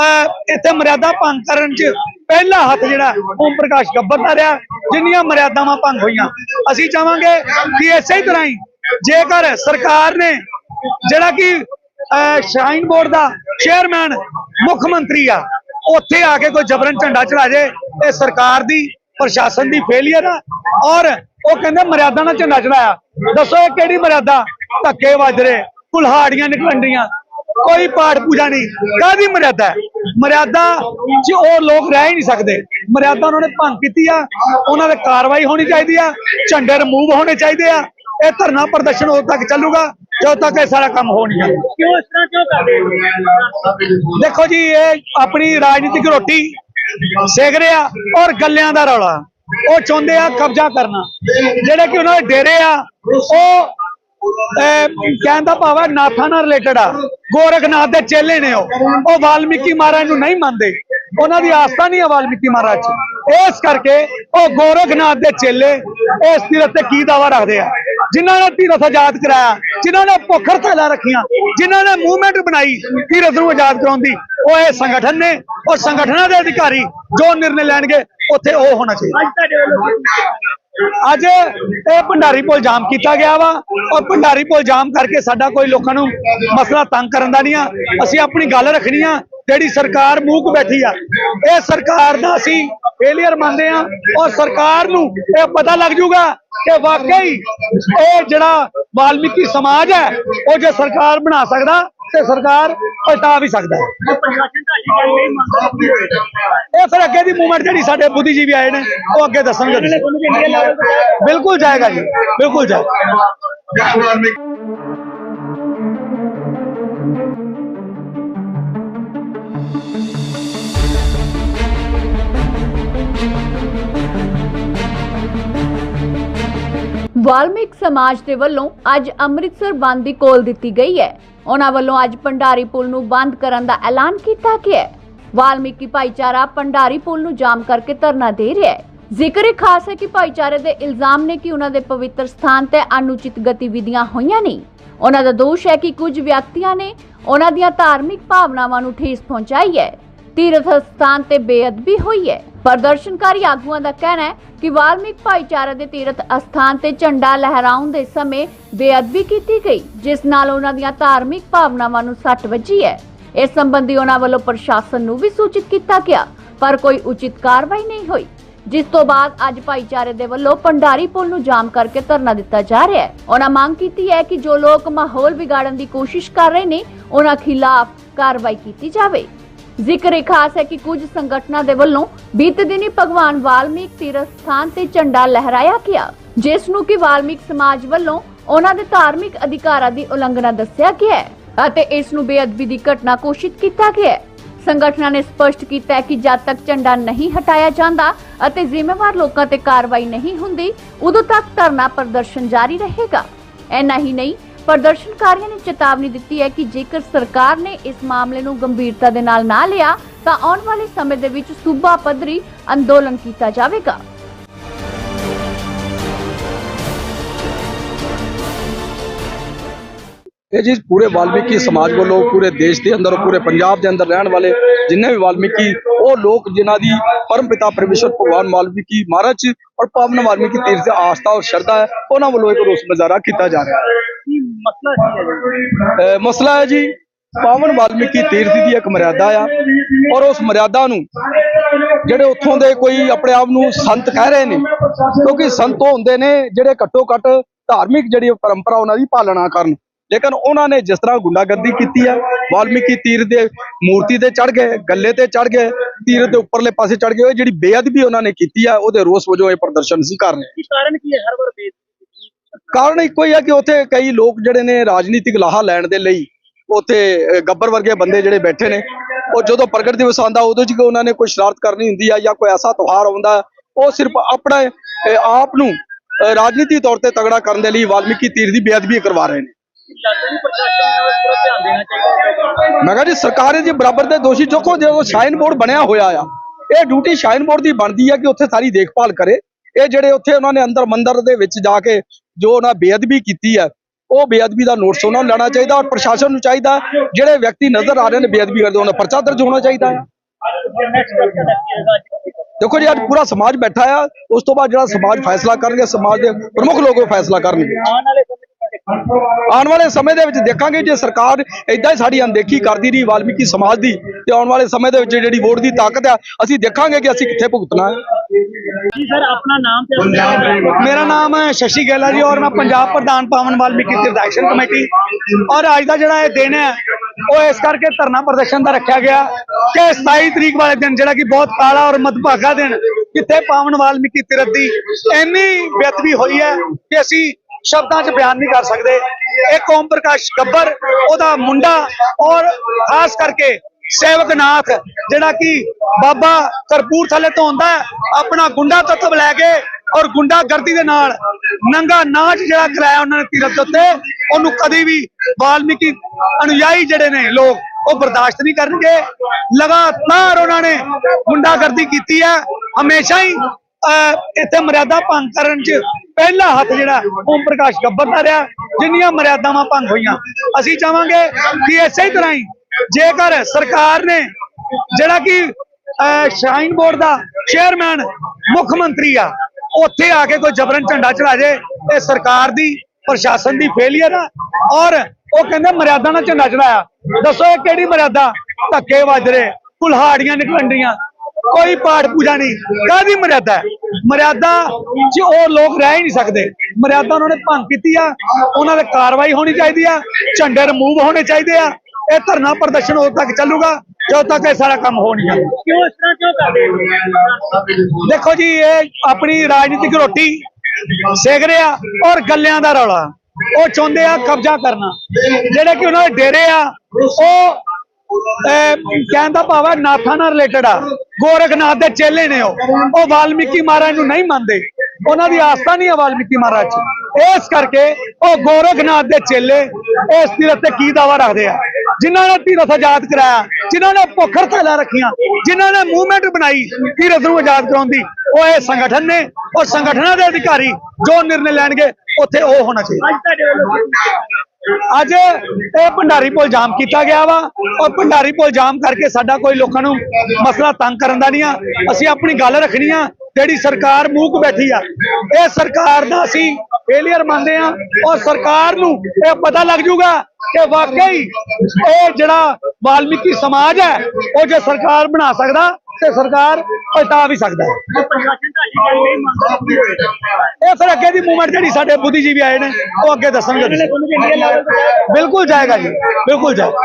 ਅਹ, ਇੱਥੇ ਮਰਿਆਦਾ ਭੰਗ ਕਰਨ 'ਚ ਪਹਿਲਾ ਹੱਥ ਜਿਹੜਾ ਓਮ ਪ੍ਰਕਾਸ਼ ਗੱਬਰ ਦਾ ਰਿਹਾ ਜਿੰਨੀਆਂ ਮਰਿਆਦਾਵਾਂ ਭੰਗ ਹੋਈਆਂ। ਅਸੀਂ ਚਾਹਾਂਗੇ ਕਿ ਇਸੇ ਤਰ੍ਹਾਂ ਹੀ ਜੇਕਰ ਸਰਕਾਰ ਨੇ ਜਿਹੜਾ ਕਿ ਅਹ, ਸ਼ਾਈਨ ਬੋਰਡ ਦਾ ਚੇਅਰਮੈਨ ਮੁੱਖ ਮੰਤਰੀ ਆ ਉੱਥੇ ਆ ਕੇ ਕੋਈ ਜਬਰਨ ਝੰਡਾ ਚੜਾ ਜੇ ਇਹ ਸਰਕਾਰ ਦੀ ਪ੍ਰਸ਼ਾਸਨ ਦੀ ਫੇਲਿਅਰ ਆ ਔਰ ਉਹ ਕਹਿੰਦੇ ਮਰਿਆਦਾ ਨਾਲ ਝੰਡਾ ਚੜਾਇਆ। ਦੱਸੋ ਇਹ ਕਿਹੜੀ ਮਰਿਆਦਾ? ਧੱਕੇ ਵੱਜ ਰਹੇ ਕੁਲਹਾੜੀਆਂ ਨਿਕਲਣ ਡੀਆਂ ਕੋਈ ਪਾਠ ਪੂਜਾ ਨਹੀਂ ਕਾਦੀ ਮਰਿਆਦਾ ਮਰਿਆਦਾ 'ਚ ਉਹ ਲੋਕ ਰਹਿ ਹੀ ਨਹੀਂ ਸਕਦੇ। ਮਰਿਆਦਾ ਉਹਨਾਂ ਨੇ ਭੰਗ ਕੀਤੀ ਆ ਉਹਨਾਂ ਦੇ ਕਾਰਵਾਈ ਹੋਣੀ ਚਾਹੀਦੀ ਆ ਝੰਡੇ ਰਿਮੂਵ ਹੋਣੇ ਚਾਹੀਦੇ ਆ। ਇਹ ਧਰਨਾ ਪ੍ਰਦਰਸ਼ਨ ਉਦੋਂ ਤੱਕ ਚੱਲੂਗਾ ਜਦੋਂ ਤੱਕ ਇਹ ਸਾਰਾ ਕੰਮ ਹੋ ਨਹੀਂ ਜਾਂਦਾ ਕਿਉਂ ਇਸ ਤਰ੍ਹਾਂ ਕਿਉਂ ਕਰਦੇ ਹੋ? ਦੇਖੋ ਜੀ ਇਹ ਆਪਣੀ ਰਾਜਨੀਤਿਕ ਰੋਟੀ ਸੇਕ ਰਹੇ ਆ ਔਰ ਗੱਲਿਆਂ ਦਾ ਰੌਲਾ। ਉਹ ਚਾਹੁੰਦੇ ਆ ਕਬਜ਼ਾ ਕਰਨਾ। ਜਿਹੜੇ ਕਿ ਉਹਨਾਂ ਦੇ ਡੇਰੇ ਆ ਉਹ ਕਹਿਣ ਦਾ ਭਾਵ ਹੈ ਨਾਥਾਂ ਨਾਲ ਰਿਲੇਟਡ ਆ। ਗੋਰਖਨਾਥ ਦੇ ਚੇਲੇ ਨੇ ਉਹ। ਉਹ ਵਾਲਮੀਕੀ ਮਹਾਰਾਜ ਨੂੰ ਨਹੀਂ ਮੰਨਦੇ। ਉਹਨਾਂ ਦੀ ਆਸਥਾ ਨਹੀਂ ਹੈ ਵਾਲਮੀਕੀ ਮਹਾਰਾਜ 'ਚ ਇਸ ਕਰਕੇ ਉਹ ਗੋਰਖਨਾਥ ਦੇ ਚੇਲੇ ਇਸ ਤੀਰਥ ਤੇ ਕੀ ਦਾਵਾ ਰੱਖਦੇ ਆ? ਜਿਨ੍ਹਾਂ ਨੇ ਤੀਰਥ ਆਜ਼ਾਦ ਕਰਾਇਆ, ਜਿਨ੍ਹਾਂ ਨੇ ਭੁੱਖਰ ਥੈਲਾ ਰੱਖੀਆਂ, ਜਿਨ੍ਹਾਂ ਨੇ ਮੂਵਮੈਂਟ ਬਣਾਈ, ਤੀਰਥ ਨੂੰ ਆਜ਼ਾਦ ਕਰਾਉਣ ਦੀ, ਉਹ ਇਹ ਸੰਗਠਨ ਨੇ ਔਰ ਸੰਗਠਨਾਂ ਦੇ ਅਧਿਕਾਰੀ ਜੋ ਨਿਰਣੇ ਲੈਣਗੇ, ਉੱਥੇ ਉਹ ਹੋਣਾ ਚਾਹੀਦਾ। ਅੱਜ ਇਹ ਭੰਡਾਰੀ ਪੁਲ ਜਾਮ ਕੀਤਾ ਗਿਆ ਵਾ, ਔਰ ਭੰਡਾਰੀ ਪੁਲ ਜਾਮ ਕਰਕੇ ਸਾਡਾ ਕੋਈ ਲੋਕਾਂ ਨੂੰ ਮਸਲਾ ਤੰਗ ਕਰਨ ਦਾ ਨਹੀਂ ਆ। ਅਸੀਂ ਆਪਣੀ ਗੱਲ ਰੱਖਣੀ ਆ ਜਿਹੜੀ ਸਰਕਾਰ ਮੂੰਹ ਬੈਠੀ ਆ, ਇਹ ਸਰਕਾਰ ਦਾ ਅਸੀਂ ਫੇਲਿਅਰ ਮੰਨਦੇ ਆ ਔਰ ਸਰਕਾਰ ਨੂੰ ਇਹ ਪਤਾ ਲੱਗ ਜੂਗਾ ਕਿ ਵਾਕਈ ਇਹ ਜਿਹੜਾ ਵਾਲਮੀਕੀ ਸਮਾਜ ਹੈ, ਉਹ ਜੇ ਸਰਕਾਰ ਬਣਾ ਸਕਦਾ ਤੇ ਸਰਕਾਰ ਪਲਟਾ ਵੀ ਸਕਦਾ ਹੈ। ਜੇ ਇਹ ਫਿਰ ਅੱਗੇ ਦੀ ਮੂਵਮੈਂਟ ਜਿਹੜੀ ਸਾਡੇ ਬੁੱਧੀਜੀਵੀ ਆਏ ਨੇ, ਉਹ ਅੱਗੇ ਦੱਸਣਗੇ ਬਿਲਕੁਲ ਜਾਏਗਾ ਜੀ, ਬਿਲਕੁਲ ਜਾਏਗਾ। ਵਾਲਮੀਕ ਸਮਾਜ ਦੇ ਵੱਲੋਂ ਅੱਜ ਅੰਮ੍ਰਿਤਸਰ ਬੰਦ ਦੀ ਕੋਲ ਦਿੱਤੀ ਗਈ ਹੈ। ਉਹਨਾਂ ਵੱਲੋਂ ਅੱਜ ਭੰਡਾਰੀ ਪੁਲ ਨੂੰ ਬੰਦ ਕਰਨ ਦਾ ਐਲਾਨ ਕੀਤਾ ਗਿਆ ਹੈ। ਵਾਲਮੀਕੀ ਭਾਈਚਾਰਾ ਭੰਡਾਰੀ ਪੁਲ ਨੂੰ ਜਾਮ ਕਰਕੇ ਧਰਨਾ ਦੇ ਰਿਹਾ ਹੈ। ਜ਼ਿਕਰ ਇਹ ਖਾਸ ਹੈ ਕਿ ਭਾਈਚਾਰੇ ਦੇ ਇਲਜ਼ਾਮ ਨੇ ਕਿ ਉਹਨਾਂ ਦੇ ਪਵਿੱਤਰ ਸਥਾਨ ਤੇ ਅਨੁਚਿਤ ਗਤੀਵਿਧੀਆਂ ਹੋਈਆਂ ਨਹੀਂ। ਉਹਨਾਂ ਦਾ ਦੋਸ਼ ਹੈ ਕਿ ਕੁਝ ਵਿਅਕਤੀਆਂ ਨੇ ਉਹਨਾਂ ਦੀਆਂ ਧਾਰਮਿਕ ਭਾਵਨਾਵਾਂ ਨੂੰ ਠੇਸ ਪਹੁੰਚਾਈ ਹੈ। ਤੀਰਥ ਸਥਾਨ ਤੇ ਬੇਅਦਬੀ ਹੋਈ ਹੈ। ਪ੍ਰਦਰਸ਼ਨਕਾਰੀ ਆਗੂਆਂ ਦਾ ਕਹਿਣਾ ਹੈ ਕਿ ਵਾਲਮੀਕ ਭਾਈਚਾਰੇ ਦੇ ਤੀਰਥ ਅਸਥਾਨ ਤੇ ਝੰਡਾ ਲਹਿਰਾਉਣ ਦੇ ਸਮੇਂ ਬੇਅਦਬੀ ਕੀਤੀ ਗਈ, ਜਿਸ ਨਾਲ ਉਹਨਾਂ ਦੀਆਂ ਧਾਰਮਿਕ ਭਾਵਨਾਵਾਂ ਨੂੰ ਸੱਟ ਵੱਜੀ ਹੈ। ਇਸ ਸੰਬੰਧੀ ਉਹਨਾਂ ਵੱਲੋਂ ਪ੍ਰਸ਼ਾਸਨ ਨੂੰ ਵੀ ਸੂਚਿਤ ਕੀਤਾ ਗਿਆ, ਪਰ ਕੋਈ ਉਚਿਤ ਕਾਰਵਾਈ ਨਹੀਂ ਹੋਈ। ਜਿਸ ਤੋਂ ਬਾਅਦ ਅੱਜ ਭਾਈਚਾਰੇ ਦੇ ਵੱਲੋਂ ਭੰਡਾਰੀ ਪੁਲ ਨੂੰ ਜਾਮ ਕਰਕੇ ਧਰਨਾ ਦਿੱਤਾ ਜਾ ਰਿਹਾ ਹੈ। ਉਹਨਾਂ ਮੰਗ ਕੀਤੀ ਹੈ ਕਿ ਜੋ ਲੋਕ ਮਾਹੌਲ ਵਿਗਾੜਨ ਦੀ ਕੋਸ਼ਿਸ਼ ਕਰ ਰਹੇ ਨੇ, ਉਹਨਾਂ ਖਿਲਾਫ ਕਾਰਵਾਈ ਕੀਤੀ ਜਾਵੇ। ਜ਼ਿਕਰ ਖਾਸ ਹੈ ਕਿ ਕੁਝ ਸੰਗਠਨਾਂ ਦੇ ਵੱਲੋਂ ਬੀਤੇ ਦਿਨੀ ਭਗਵਾਨ ਵਾਲਮੀਕ ਤੀਰਥ ਸਥਾਨ ਤੇ ਝੰਡਾ ਲਹਿਰਾਇਆ ਗਿਆ, ਜਿਸ ਨੂੰ ਕਿ ਵਾਲਮੀਕ ਸਮਾਜ ਵੱਲੋਂ ਉਹਨਾਂ ਦੇ ਧਾਰਮਿਕ ਅਧਿਕਾਰਾਂ ਦੀ ਉਲੰਘਣਾ ਦੱਸਿਆ ਗਿਆ ਹੈ ਅਤੇ ਇਸ ਨੂੰ ਬੇਅਦਬੀ ਦੀ ਘਟਨਾ ਘੋਸ਼ਿਤ ਕੀਤਾ ਗਿਆ ਹੈ। ਸੰਗਠਨਾਂ ਨੇ ਸਪਸ਼ਟ ਕੀਤਾ ਹੈ ਕਿ ਜਦ ਤੱਕ ਝੰਡਾ ਨਹੀਂ ਹਟਾਇਆ ਜਾਂਦਾ ਅਤੇ ਜ਼ਿੰਮੇਵਾਰ ਲੋਕਾਂ ਤੇ ਕਾਰਵਾਈ ਨਹੀਂ ਹੁੰਦੀ, ਉਦੋਂ ਤੱਕ ਧਰਨਾ ਪ੍ਰਦਰਸ਼ਨ ਜਾਰੀ ਰਹੇਗਾ। ਐਨਾ ਹੀ ਨਹੀਂ, ਪ੍ਰਦਰਸ਼ਨਕਾਰੀਆਂ ਨੇ ਚੇਤਾਵਨੀ ਦਿੱਤੀ ਹੈ ਕਿ ਜੇਕਰ ਸਰਕਾਰ ਨੇ ਇਸ ਮਾਮਲੇ ਨੂੰ ਗੰਭੀਰਤਾ ਦੇ ਨਾਲ ਨਾ ਲਿਆ, ਤਾਂ ਆਉਣ ਵਾਲੇ ਸਮੇਂ ਦੇ ਵਿੱਚ ਸੂਬਾ ਪੱਧਰੀ ਅੰਦੋਲਨ ਕੀਤਾ ਜਾਵੇਗਾ। ਇਹ ਜੀ ਪੂਰੇ ਵਾਲਮੀਕੀ ਸਮਾਜ ਵੱਲੋਂ ਪੂਰੇ ਦੇਸ਼ ਦੇ ਅੰਦਰ ਪੂਰੇ ਪੰਜਾਬ ਦੇ ਅੰਦਰ ਰਹਿਣ ਵਾਲੇ ਜਿੰਨੇ ਵੀ ਵਾਲਮੀਕੀ ਉਹ ਲੋਕ ਜਿਨ੍ਹਾਂ ਦੀ ਪਰਮ ਪਿਤਾ ਪਰਮੇਸ਼ਰ ਭਗਵਾਨ ਵਾਲਮੀਕੀ ਮਹਾਰਾਜ ਔਰ ਪਾਵਨ ਵਾਲਮੀਕੀ ਤੀਰਥ ਦੀ ਆਸਥਾ ਔਰ ਸ਼ਰਧਾ ਹੈ ਉਹਨਾਂ ਵੱਲੋਂ ਇੱਕ ਰੋਸ ਮੁਜ਼ਾਹਰਾ ਕੀਤਾ ਜਾ ਰਿਹਾ ਹੈ ਮਸਲਾ ਹੈ ਜੀ? ਅਹ ਮਸਲਾ ਹੈ ਜੀ ਪਾਵਨ ਵਾਲਮੀਕੀ ਤੀਰਥ ਦੀ ਇੱਕ ਮਰਿਆਦਾ ਆ ਔਰ ਉਸ ਮਰਿਆਦਾ ਨੂੰ ਜਿਹੜੇ ਉੱਥੋਂ ਦੇ ਕੋਈ ਆਪਣੇ ਆਪ ਨੂੰ ਸੰਤ ਕਹਿ ਰਹੇ ਨੇ ਕਿਉਂਕਿ ਸੰਤ ਹੁੰਦੇ ਨੇ ਜਿਹੜੇ ਘੱਟੋ ਘੱਟ ਧਾਰਮਿਕ ਜਿਹੜੀ ਪਰੰਪਰਾ ਉਹਨਾਂ ਦੀ ਪਾਲਣਾ ਕਰਨ ਲੇਕਿਨ ਉਹਨਾਂ ਨੇ ਜਿਸ ਤਰ੍ਹਾਂ ਗੁੰਡਾਗਰਦੀ ਕੀਤੀ ਹੈ ਵਾਲਮੀਕੀ ਤੀਰਥ ਦੇ ਮੂਰਤੀ ਤੇ ਚੜ ਗਏ ਗੱਲੇ ਤੇ ਚੜ ਗਏ ਤੀਰਥ ਦੇ ਉੱਪਰਲੇ ਪਾਸੇ ਚੜ ਗਏ ਉਹ ਜਿਹੜੀ ਬੇਅਦਬੀ ਉਹਨਾਂ ਨੇ ਕੀਤੀ ਹੈ ਉਹਦੇ ਰੋਸ ਵਜੋਂ ਇਹ ਪ੍ਰਦਰਸ਼ਨ ਸੀ ਕਰ ਰਹੇ ਕਾਰਨ ਕੀ ਹੈ? ਹਰ ਵਾਰ ਕਾਰਨ ਇੱਕੋ ਹੀ ਹੈ ਕਿ ਉੱਥੇ ਕਈ ਲੋਕ ਜਿਹੜੇ ਨੇ ਰਾਜਨੀਤਿਕ ਲਾਹਾ ਲੈਣ ਦੇ ਲਈ ਉੱਥੇ ਗੱਬਰ ਵਰਗੇ ਬੰਦੇ ਜਿਹੜੇ ਬੈਠੇ ਨੇ ਉਹ ਜਦੋਂ ਪ੍ਰਗਟ ਦਿਵਸ ਆਉਂਦਾ ਉਦੋਂ ਜੀ ਉਹਨਾਂ ਨੇ ਕੋਈ ਸ਼ਰਾਰਤ ਕਰਨੀ ਹੁੰਦੀ ਆ ਜਾਂ ਕੋਈ ਐਸਾ ਤਿਉਹਾਰ ਆਉਂਦਾ ਉਹ ਸਿਰਫ ਆਪਣੇ ਆਪ ਨੂੰ ਰਾਜਨੀਤੀ ਤੌਰ ਤੇ ਤਗੜਾ ਕਰਨ ਦੇ ਲਈ ਵਾਲਮੀਕੀ ਤੀਰ ਦੀ ਬੇਅਦਬੀ ਕਰਵਾ ਰਹੇ ਨੇ। ਮੈਂ ਕਿਹਾ ਜੀ, ਸਰਕਾਰ ਜੀ ਬਰਾਬਰ ਦੇ ਦੋਸ਼ੀ ਚੁੱਕੋ ਜਦੋਂ ਸ਼ਾਈਨ ਬੋਰਡ ਬਣਿਆ ਹੋਇਆ ਆ। ਇਹ ਡਿਊਟੀ ਸ਼ਾਈਨ ਬੋਰਡ ਦੀ ਬਣਦੀ ਆ ਕਿ ਉੱਥੇ ਸਾਰੀ ਦੇਖਭਾਲ ਕਰੇ। ਇਹ ਜਿਹੜੇ ਉੱਥੇ ਉਹਨਾਂ ਨੇ ਅੰਦਰ ਮੰਦਰ ਦੇ ਵਿੱਚ ਜਾ ਕੇ ਜੋ ਉਹਨਾਂ ਬੇਅਦਬੀ ਕੀਤੀ ਹੈ ਉਹ ਬੇਅਦਬੀ ਦਾ ਨੋਟਿਸ ਉਹਨਾਂ ਨੂੰ ਲੈਣਾ ਚਾਹੀਦਾ ਔਰ ਪ੍ਰਸ਼ਾਸਨ ਨੂੰ ਚਾਹੀਦਾ, ਜਿਹੜੇ ਵਿਅਕਤੀ ਨਜ਼ਰ ਆ ਰਹੇ ਨੇ ਬੇਅਦਬੀ ਕਰਦੇ, ਉਹਨਾਂ ਪਰਚਾ ਦਰਜ ਹੋਣਾ ਚਾਹੀਦਾ ਹੈ ਦੇਖੋ ਜੀ, ਅੱਜ ਪੂਰਾ ਸਮਾਜ ਬੈਠਾ ਆ। ਉਸ ਤੋਂ ਬਾਅਦ ਜਿਹੜਾ ਸਮਾਜ ਫੈਸਲਾ ਕਰਨਗੇ, ਸਮਾਜ ਦੇ ਪ੍ਰਮੁੱਖ ਲੋਕ ਉਹ ਫੈਸਲਾ ਕਰਨਗੇ। ਆਉਣ ਵਾਲੇ ਸਮੇਂ ਦੇ ਵਿੱਚ ਦੇਖਾਂਗੇ ਜੇ ਸਰਕਾਰ ਇਦਾਂ ਹੀ ਸਾਡੀ ਅਣਦੇਖੀ ਕਰਦੀ ਰਹੀ ਵਾਲਮੀਕੀ ਸਮਾਜ ਦੀ ਤੇ ਆਉਣ ਵਾਲੇ ਸਮੇਂ ਦੇ ਵਿੱਚ ਜਿਹੜੀ ਵੋਟ ਦੀ ਤਾਕਤ ਆ ਅਸੀਂ ਦੇਖਾਂਗੇ ਕਿ ਅਸੀਂ ਕਿੱਥੇ ਭੁਗਤਣਾ ਹੈ। ਜੀ ਸਰ ਆਪਣਾ ਨਾਮ ਤੇ ਮੇਰਾ ਨਾਮ ਹੈ ਸ਼ਸ਼ੀ ਗੈਲਾ ਜੀ ਔਰ ਮੈਂ ਪੰਜਾਬ ਪ੍ਰਧਾਨ ਪਾਵਨ ਵਾਲਮੀਕੀ ਤੀਰਥ ਐਕਸ਼ਨ ਕਮੇਟੀ। ਔਰ ਅੱਜ ਦਾ ਜਿਹੜਾ ਇਹ ਦਿਨ ਹੈ ਉਹ ਇਸ ਕਰਕੇ ਧਰਨਾ ਪ੍ਰਦਰਸ਼ਨ ਦਾ ਰੱਖਿਆ ਗਿਆ ਕਿ 27 ਤਰੀਕ ਵਾਲੇ ਦਿਨ ਜਿਹੜਾ ਕਿ ਬਹੁਤ ਕਾਲਾ ਔਰ ਮਦਭਾਗਾ ਦਿਨ ਕਿੱਥੇ ਪਾਵਨ ਵਾਲਮੀਕੀ ਤੀਰਥ ਦੀ ਇੰਨੀ ਬੇਅਦਬੀ ਹੋਈ ਹੈ ਕਿ ਅਸੀਂ ਸ਼ਬਦਾਂ 'ਚ ਬਿਆਨ ਨਹੀਂ ਕਰ ਸਕਦੇ। ਇੱਕ ਓਮ ਪ੍ਰਕਾਸ਼ ਗੱਬਰ, ਉਹਦਾ ਮੁੰਡਾ ਔਰ ਖਾਸ ਕਰਕੇ ਸੇਵਕ ਨਾਥ, ਜਿਹੜਾ ਕਿ ਬਾਬਾ ਕਰਪੂਰ ਥੱਲੇ ਤੋਂ ਹੁੰਦਾ ਆਪਣਾ ਗੁੰਡਾ ਤੱਤਵ ਲੈ ਕੇ ਔਰ ਗੁੰਡਾਗਰਦੀ ਦੇ ਨਾਲ ਨੰਗਾ ਨਾਚ ਜਿਹੜਾ ਕਰਾਇਆ ਉਹਨਾਂ ਨੇ ਤੀਰਥ ਉੱਤੇ, ਉਹਨੂੰ ਕਦੀ ਵੀ ਵਾਲਮੀਕੀ ਅਨੁਯਾਈ ਜਿਹੜੇ ਨੇ ਲੋਕ, ਉਹ ਬਰਦਾਸ਼ਤ ਨਹੀਂ ਕਰਨਗੇ। ਲਗਾਤਾਰ ਉਹਨਾਂ ਨੇ ਗੁੰਡਾਗਰਦੀ ਕੀਤੀ ਹੈ, ਹਮੇਸ਼ਾ ਹੀ ਇੱਥੇ ਮਰਿਆਦਾ ਭੰਗ ਕਰਨ 'ਚ ਪਹਿਲਾ ਹੱਥ ਜਿਹੜਾ ਓਮ ਪ੍ਰਕਾਸ਼ ਗੱਬਰ ਦਾ ਰਿਹਾ, ਜਿੰਨੀਆਂ ਮਰਿਆਦਾਵਾਂ ਭੰਗ ਹੋਈਆਂ। ਅਸੀਂ ਚਾਹਾਂਗੇ ਕਿ ਇਸੇ ਤਰ੍ਹਾਂ ਹੀ ਜੇਕਰ ਸਰਕਾਰ ਨੇ ਜਿਹੜਾ ਕਿ ਸ਼ਰਾਈਨ ਬੋਰਡ ਦਾ ਚੇਅਰਮੈਨ ਮੁੱਖ ਮੰਤਰੀ ਆ, ਉੱਥੇ ਆ ਕੇ ਕੋਈ ਜਬਰਨ ਝੰਡਾ ਚੜਾ ਜੇ, ਇਹ ਸਰਕਾਰ ਦੀ, ਪ੍ਰਸ਼ਾਸਨ ਦੀ ਫੇਲੀਅਰ ਆ, ਔਰ ਉਹ ਕਹਿੰਦੇ ਮਰਿਆਦਾ ਨਾਲ ਝੰਡਾ ਚੜਾਇਆ। ਦੱਸੋ ਇਹ ਕਿਹੜੀ ਮਰਿਆਦਾ? ਧੱਕੇ ਵੱਜ ਰਹੇ, ਕੁਲਹਾੜੀਆਂ ਨਿਕਲਣ ਡੀਆਂ ਕੋਈ ਪਾਠ ਪੂਜਾ ਨਹੀਂ। ਕਾਦੀ ਮਰਿਆਦਾ? ਹੈ? ਮਰਿਆਦਾ 'ਚ ਉਹ ਲੋਕ ਰਹਿ ਹੀ ਨਹੀਂ ਸਕਦੇ। ਮਰਿਆਦਾ ਉਹਨਾਂ ਨੇ ਭੰਗ ਕੀਤੀ ਆ। ਉਹਨਾਂ ਤੇ ਕਾਰਵਾਈ ਹੋਣੀ ਚਾਹੀਦੀ ਆ। ਝੰਡੇ ਰਿਮੂਵ ਹੋਣੇ ਚਾਹੀਦੇ ਆ। ਇਹ ਧਰਨਾ ਪ੍ਰਦਰਸ਼ਨ ਉਦੋਂ ਤੱਕ ਚੱਲੂਗਾ ਜਦੋਂ ਤੱਕ ਇਹ ਸਾਰਾ ਕੰਮ ਹੋ ਨਹੀਂ ਜਾਂਦਾ ਕਿਉਂ ਇਸ ਤਰ੍ਹਾਂ ਕਿਉਂ ਕਰਦੇ? ਦੇਖੋ ਜੀ ਇਹ ਆਪਣੀ ਰਾਜਨੀਤਿਕ ਰੋਟੀ ਸੇਕ ਰਹੇ ਆ ਔਰ ਗੱਲਿਆਂ ਦਾ ਰੌਲਾ। ਉਹ ਚਾਹੁੰਦੇ ਆ ਕਬਜ਼ਾ ਕਰਨਾ। ਜਿਹੜੇ ਕਿ ਉਹਨਾਂ ਦੇ ਡੇਰੇ ਆ ਉਹ ਕਹਿਣ ਦਾ ਭਾਵ ਹੈ ਨਾਥਾਂ ਨਾਲ ਰਿਲੇਟਡ ਆ। ਗੋਰਖਨਾਥ ਦੇ ਚੇਲੇ ਨੇ ਉਹ। ਉਹ ਵਾਲਮੀਕੀ ਮਹਾਰਾਜ ਨੂੰ ਨਹੀਂ ਮੰਨਦੇ। ਉਹਨਾਂ ਦੀ ਆਸਥਾ ਨਹੀਂ ਹੈ ਵਾਲਮੀਕੀ ਮਹਾਰਾਜ 'ਚ। ਇਸ ਕਰਕੇ ਉਹ ਗੋਰਖਨਾਥ ਦੇ ਚੇਲੇ ਇਸ ਤੀਰਥ ਤੇ ਕੀ ਦਾਵਾ ਰੱਖਦੇ ਆ? ਜਿਨ੍ਹਾਂ ਨੇ ਤੀਰਥ ਆਜ਼ਾਦ ਕਰਾਇਆ, ਜਿਨ੍ਹਾਂ ਨੇ ਭੁੱਖ ਹੜਤਾਲਾਂ ਰੱਖੀਆਂ, ਜਿਨ੍ਹਾਂ ਨੇ ਮੂਵਮੈਂਟ ਬਣਾਈ, ਤੀਰਥ ਨੂੰ ਆਜ਼ਾਦ ਕਰਾਉਣ ਦੀ, ਉਹ ਇਹ ਸੰਗਠਨ ਨੇ। ਔਰ ਸੰਗਠਨਾਂ ਦੇ ਅਧਿਕਾਰੀ ਜੋ ਨਿਰਣੇ ਲੈਣਗੇ, ਉੱਥੇ ਉਹ ਹੋਣਾ ਚਾਹੀਦਾ। ਅੱਜ ਇਹ ਭੰਡਾਰੀ ਪੁਲ ਜਾਮ ਕੀਤਾ ਗਿਆ ਵਾ ਔਰ ਭੰਡਾਰੀ ਪੁਲ ਜਾਮ ਕਰਕੇ ਸਾਡਾ ਕੋਈ ਲੋਕਾਂ ਨੂੰ ਮਸਲਾ ਤੰਗ ਕਰਨ ਦਾ ਨਹੀਂ ਆ। ਅਸੀਂ ਆਪਣੀ ਗੱਲ ਰੱਖਣੀ ਆ ਜਿਹੜੀ ਸਰਕਾਰ ਮੂਕ ਬੈਠੀ ਆ ਇਹ ਸਰਕਾਰ ਦਾ ਅਸੀਂ ਫੇਲਿਅਰ ਮੰਨਦੇ ਆ ਔਰ ਸਰਕਾਰ ਨੂੰ ਇਹ ਪਤਾ ਲੱਗ ਜੂਗਾ ਕਿ ਵਾਕਈ ਇਹ ਜਿਹੜਾ ਵਾਲਮੀਕੀ ਸਮਾਜ ਹੈ ਉਹ ਜੇ ਸਰਕਾਰ ਬਣਾ ਸਕਦਾ ਤੇ ਸਰਕਾਰ ਪਲਟਾ ਵੀ ਸਕਦਾ ਹੈ। ਜੇ ਇਹ ਫਿਰ ਅੱਗੇ ਦੀ ਮੂਵਮੈਂਟ ਜਿਹੜੀ ਸਾਡੇ ਬੁੱਧੀਜੀਵੀ ਆਏ ਨੇ ਉਹ ਅੱਗੇ ਦੱਸਣਗੇ ਵੀ ਬਿਲਕੁਲ ਜਾਏਗਾ ਜੀ ਬਿਲਕੁਲ ਜਾਏਗਾ।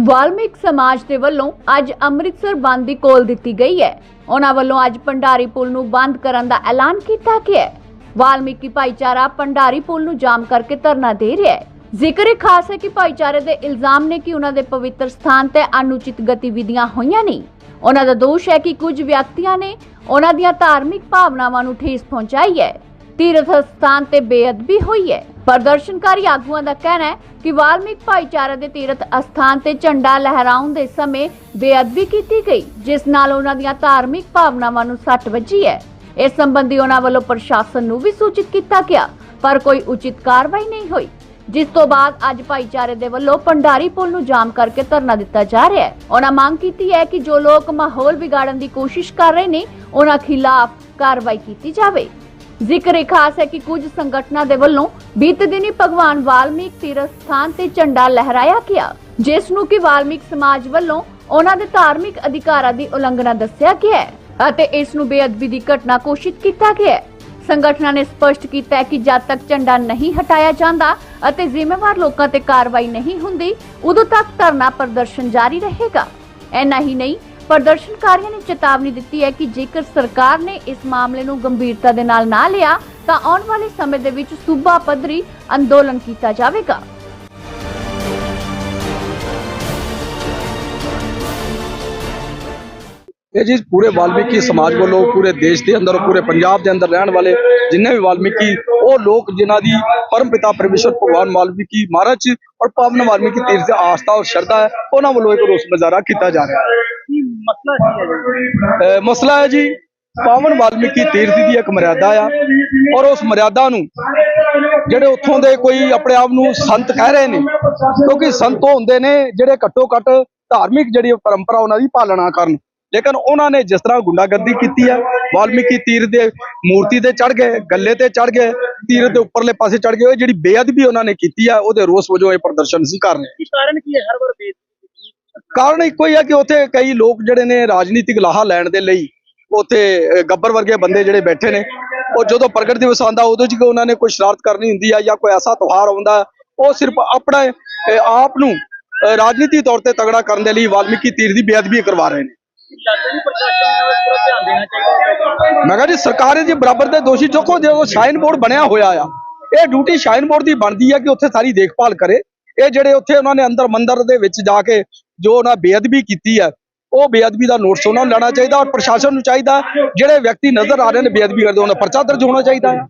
ਵਾਲਮੀਕ ਸਮਾਜ ਦੇ ਵੱਲੋਂ ਅੱਜ ਅੰਮ੍ਰਿਤਸਰ ਬੰਦ ਦੀ ਕੋਲ ਦਿੱਤੀ ਗਈ ਹੈ। ਉਹਨਾਂ ਵੱਲੋਂ ਅੱਜ ਭੰਡਾਰੀ ਪੁਲ ਨੂੰ ਬੰਦ ਕਰਨ ਦਾ ਐਲਾਨ ਕੀਤਾ ਗਿਆ ਹੈ। ਵਾਲਮੀਕੀ ਭਾਈਚਾਰਾ ਭੰਡਾਰੀ ਪੁਲ ਨੂੰ ਜਾਮ ਕਰਕੇ ਧਰਨਾ ਦੇ ਰਿਹਾ ਹੈ। ਜ਼ਿਕਰ ਇਹ ਖਾਸ ਹੈ ਕਿ ਭਾਈਚਾਰੇ ਦੇ ਇਲਜ਼ਾਮ ਨੇ ਕਿ ਉਹਨਾਂ ਦੇ ਪਵਿੱਤਰ ਸਥਾਨ ਤੇ ਅਨੁਚਿਤ ਗਤੀਵਿਧੀਆਂ ਹੋਈਆਂ ਨਹੀਂ। ਉਹਨਾਂ ਦਾ ਦੋਸ਼ ਹੈ ਕਿ ਕੁਝ ਵਿਅਕਤੀਆਂ ਨੇ ਉਹਨਾਂ ਦੀਆਂ ਧਾਰਮਿਕ ਭਾਵਨਾਵਾਂ ਨੂੰ ਠੇਸ ਪਹੁੰਚਾਈ ਹੈ। ਤੀਰਥ ਸਥਾਨ ਤੇ ਬੇਅਦਬੀ ਹੋਈ ਹੈ। ਪ੍ਰਦਰਸ਼ਨਕਾਰੀ ਆਗੂਆਂ ਦਾ ਕਹਿਣਾ ਹੈ ਕਿ ਵਾਲਮੀਕ ਭਾਈਚਾਰੇ ਦੇ ਤੀਰਥ ਅਸਥਾਨ ਤੇ ਝੰਡਾ ਲਹਿਰਾਉਣ ਦੇ ਸਮੇਂ ਬੇਅਦਬੀ ਕੀਤੀ ਗਈ, ਜਿਸ ਨਾਲ ਉਹਨਾਂ ਦੀਆਂ ਧਾਰਮਿਕ ਭਾਵਨਾਵਾਂ ਨੂੰ ਸੱਟ ਵੱਜੀ ਹੈ। ਇਸ ਸੰਬੰਧੀ ਉਹਨਾਂ ਵੱਲੋਂ ਪ੍ਰਸ਼ਾਸਨ ਨੂੰ ਵੀ ਸੂਚਿਤ ਕੀਤਾ ਗਿਆ, ਪਰ ਕੋਈ ਉਚਿਤ ਕਾਰਵਾਈ ਨਹੀਂ ਹੋਈ। ਜਿਸ ਤੋਂ ਬਾਅਦ ਅੱਜ ਭਾਈਚਾਰੇ ਦੇ ਵੱਲੋਂ ਭੰਡਾਰੀ ਪੁਲ ਨੂੰ ਜਾਮ ਕਰਕੇ ਧਰਨਾ ਦਿੱਤਾ ਜਾ ਰਿਹਾ ਹੈ। ਉਹਨਾਂ ਮੰਗ ਕੀਤੀ ਹੈ ਕਿ ਜੋ ਲੋਕ ਮਾਹੌਲ ਵਿਗਾੜਨ ਦੀ ਕੋਸ਼ਿਸ਼ ਕਰ ਰਹੇ ਨੇ, ਉਹਨਾਂ ਖਿਲਾਫ ਕਾਰਵਾਈ ਕੀਤੀ ਜਾਵੇ। ਜ਼ਿਕਰ ਇਹ ਖਾਸ ਹੈ ਕਿ ਕੁਝ ਸੰਗਠਨਾਂ ਦੇ ਵੱਲੋਂ ਬੀਤੇ ਦਿਨੀ ਭਗਵਾਨ ਵਾਲਮੀਕ ਤੀਰਥ ਸਥਾਨ ਤੇ ਝੰਡਾ ਲਹਿਰਾਇਆ ਗਿਆ, ਜਿਸ ਨੂੰ ਕਿ ਵਾਲਮੀਕ ਸਮਾਜ ਵੱਲੋਂ ਉਹਨਾਂ ਦੇ ਧਾਰਮਿਕ ਅਧਿਕਾਰਾਂ ਦੀ ਉਲੰਘਣਾ ਦੱਸਿਆ ਗਿਆ ਹੈ ਅਤੇ ਇਸ ਨੂੰ ਬੇਅਦਬੀ ਦੀ ਘਟਨਾ ਘੋਸ਼ਿਤ ਕੀਤਾ ਗਿਆ ਹੈ। ਸੰਗਠਨਾਂ ਨੇ ਸਪਸ਼ਟ ਕੀਤਾ ਹੈ ਕਿ ਜਦ ਤੱਕ ਝੰਡਾ ਨਹੀਂ ਹਟਾਇਆ ਜਾਂਦਾ ਅਤੇ ਜ਼ਿੰਮੇਵਾਰ ਲੋਕਾਂ ਤੇ ਕਾਰਵਾਈ ਨਹੀਂ ਹੁੰਦੀ, ਉਦੋਂ ਤੱਕ ਧਰਨਾ ਪ੍ਰਦਰਸ਼ਨ ਜਾਰੀ ਰਹੇਗਾ। ਐਨਾ ਹੀ ਨਹੀਂ ਪ੍ਰਦਰਸ਼ਨਕਾਰੀਆਂ ਨੇ ਚੇਤਾਵਨੀ ਦਿੱਤੀ ਹੈ ਕਿ ਜੇਕਰ ਸਰਕਾਰ ਨੇ ਇਸ ਮਾਮਲੇ ਨੂੰ ਗੰਭੀਰਤਾ ਦੇ ਨਾਲ ਨਾ ਲਿਆ, ਤਾਂ ਆਉਣ ਵਾਲੇ ਸਮੇਂ ਦੇ ਵਿੱਚ ਸੂਬਾ ਪੱਧਰੀ ਅੰਦੋਲਨ ਕੀਤਾ ਜਾਵੇਗਾ। ਇਹ ਜੀ ਪੂਰੇ ਵਾਲਮੀਕੀ ਸਮਾਜ ਵੱਲੋਂ, ਪੂਰੇ ਦੇਸ਼ ਦੇ ਅੰਦਰ, ਪੂਰੇ ਪੰਜਾਬ ਦੇ ਅੰਦਰ ਰਹਿਣ ਵਾਲੇ ਜਿੰਨੇ ਵੀ ਵਾਲਮੀਕੀ, ਉਹ ਲੋਕ ਜਿਨ੍ਹਾਂ ਦੀ ਪਰਮ ਪਿਤਾ ਪਰਮੇਸ਼ਰ ਭਗਵਾਨ ਵਾਲਮੀਕੀ ਮਹਾਰਾਜ ਔਰ ਪਾਵਨ ਵਾਲਮੀਕੀ ਤੀਰਥ ਤੇ ਆਸਥਾ ਔਰ ਸ਼ਰਧਾ ਹੈ, ਉਹਨਾਂ ਵੱਲੋਂ ਇੱਕ ਰੋਸ ਮੁਜ਼ਾਹਰਾ ਕੀਤਾ ਜਾ ਰਿਹਾ ਹੈ। ਮਸਲਾ ਕੀ ਹੈ ਜੀ? ਅਹ ਮਸਲਾ ਹੈ ਜੀ ਪਾਵਨ ਵਾਲਮੀਕੀ ਤੀਰਥ ਦੀ ਇੱਕ ਮਰਿਆਦਾ ਆ ਔਰ ਉਸ ਮਰਿਆਦਾ ਨੂੰ ਜਿਹੜੇ ਉੱਥੋਂ ਦੇ ਕੋਈ ਆਪਣੇ ਆਪ ਨੂੰ ਸੰਤ ਕਹਿ ਰਹੇ ਨੇ ਕਿਉਂਕਿ ਸੰਤ ਹੁੰਦੇ ਨੇ ਜਿਹੜੇ ਘੱਟੋ ਘੱਟ ਧਾਰਮਿਕ ਜਿਹੜੀ ਪਰੰਪਰਾ ਉਹਨਾਂ ਦੀ ਪਾਲਣਾ ਕਰਨ। ਲੇਕਿਨ ਉਹਨਾਂ ਨੇ ਜਿਸ ਤਰ੍ਹਾਂ ਗੁੰਡਾਗਰਦੀ ਕੀਤੀ ਹੈ ਵਾਲਮੀਕੀ ਤੀਰਥ ਦੇ ਮੂਰਤੀ ਤੇ ਚੜ ਗਏ ਗੱਲੇ ਤੇ ਚੜ ਗਏ ਤੀਰਥ ਦੇ ਉੱਪਰਲੇ ਪਾਸੇ ਚੜ ਗਏ ਜਿਹੜੀ ਬੇਅਦਬੀ ਉਹਨਾਂ ਨੇ ਕੀਤੀ ਹੈ ਉਹਦੇ ਰੋਸ ਵਜੋਂ ਇਹ ਪ੍ਰਦਰਸ਼ਨ ਸੀ ਕਰ ਰਹੇ ਕਾਰਨ ਕੀ ਹੈ? ਹਰ ਵਾਰ ਬੇਇੱਜ਼ਤੀ ਕਾਰਨ ਇੱਕੋ ਹੀ ਹੈ ਕਿ ਉੱਥੇ ਕਈ ਲੋਕ ਜਿਹੜੇ ਨੇ ਰਾਜਨੀਤਿਕ ਲਾਹਾ ਲੈਣ ਦੇ ਲਈ ਉੱਥੇ ਗੱਬਰ ਵਰਗੇ ਬੰਦੇ ਜਿਹੜੇ ਬੈਠੇ ਨੇ। ਉਹ ਜਦੋਂ ਪ੍ਰਗਟ ਦਿਵਸ ਆਉਂਦਾ ਉਦੋਂ ਜੀ ਉਹਨਾਂ ਨੇ ਕੋਈ ਸ਼ਰਾਰਤ ਕਰਨੀ ਹੁੰਦੀ ਆ ਜਾਂ ਕੋਈ ਐਸਾ ਤਿਉਹਾਰ ਆਉਂਦਾ, ਉਹ ਸਿਰਫ ਆਪਣਾ ਆਪ ਨੂੰ ਰਾਜਨੀਤੀ ਤੌਰ ਤੇ ਤਗੜਾ ਕਰਨ ਦੇ ਲਈ ਵਾਲਮੀਕੀ ਤੀਰ ਦੀ ਬੇਅਦਬੀ ਕਰਵਾ ਰਹੇ ਨੇ। ਮੈਂ ਕਿਹਾ ਜੀ, ਸਰਕਾਰ ਜੀ ਬਰਾਬਰ ਦੇ ਦੋਸ਼ੀ ਚੁੱਕੋ, ਜੋ ਸ਼ਾਈਨ ਬੋਰਡ ਬਣਿਆ ਹੋਇਆ ਆ। ਇਹ ਡਿਊਟੀ ਸ਼ਾਈਨ ਬੋਰਡ ਦੀ ਬਣਦੀ ਹੈ ਕਿ ਉੱਥੇ ਸਾਰੀ ਦੇਖਭਾਲ ਕਰੇ। ਇਹ ਜਿਹੜੇ ਉੱਥੇ ਉਹਨਾਂ ਨੇ ਅੰਦਰ ਮੰਦਰ ਦੇ ਵਿੱਚ ਜਾ ਕੇ ਜੋ ਉਹਨਾਂ ਬੇਅਦਬੀ ਕੀਤੀ ਹੈ, ਉਹ ਬੇਅਦਬੀ ਦਾ ਨੋਟਿਸ ਉਹਨਾਂ ਨੂੰ ਲੈਣਾ ਚਾਹੀਦਾ ਔਰ ਪ੍ਰਸ਼ਾਸਨ ਨੂੰ ਚਾਹੀਦਾ ਜਿਹੜੇ ਵਿਅਕਤੀ ਨਜ਼ਰ ਆ ਰਹੇ ਨੇ ਬੇਅਦਬੀ ਕਰਦੇ, ਉਹਨਾਂ ਪਰਚਾ ਦਰਜ ਹੋਣਾ ਚਾਹੀਦਾ ਹੈ।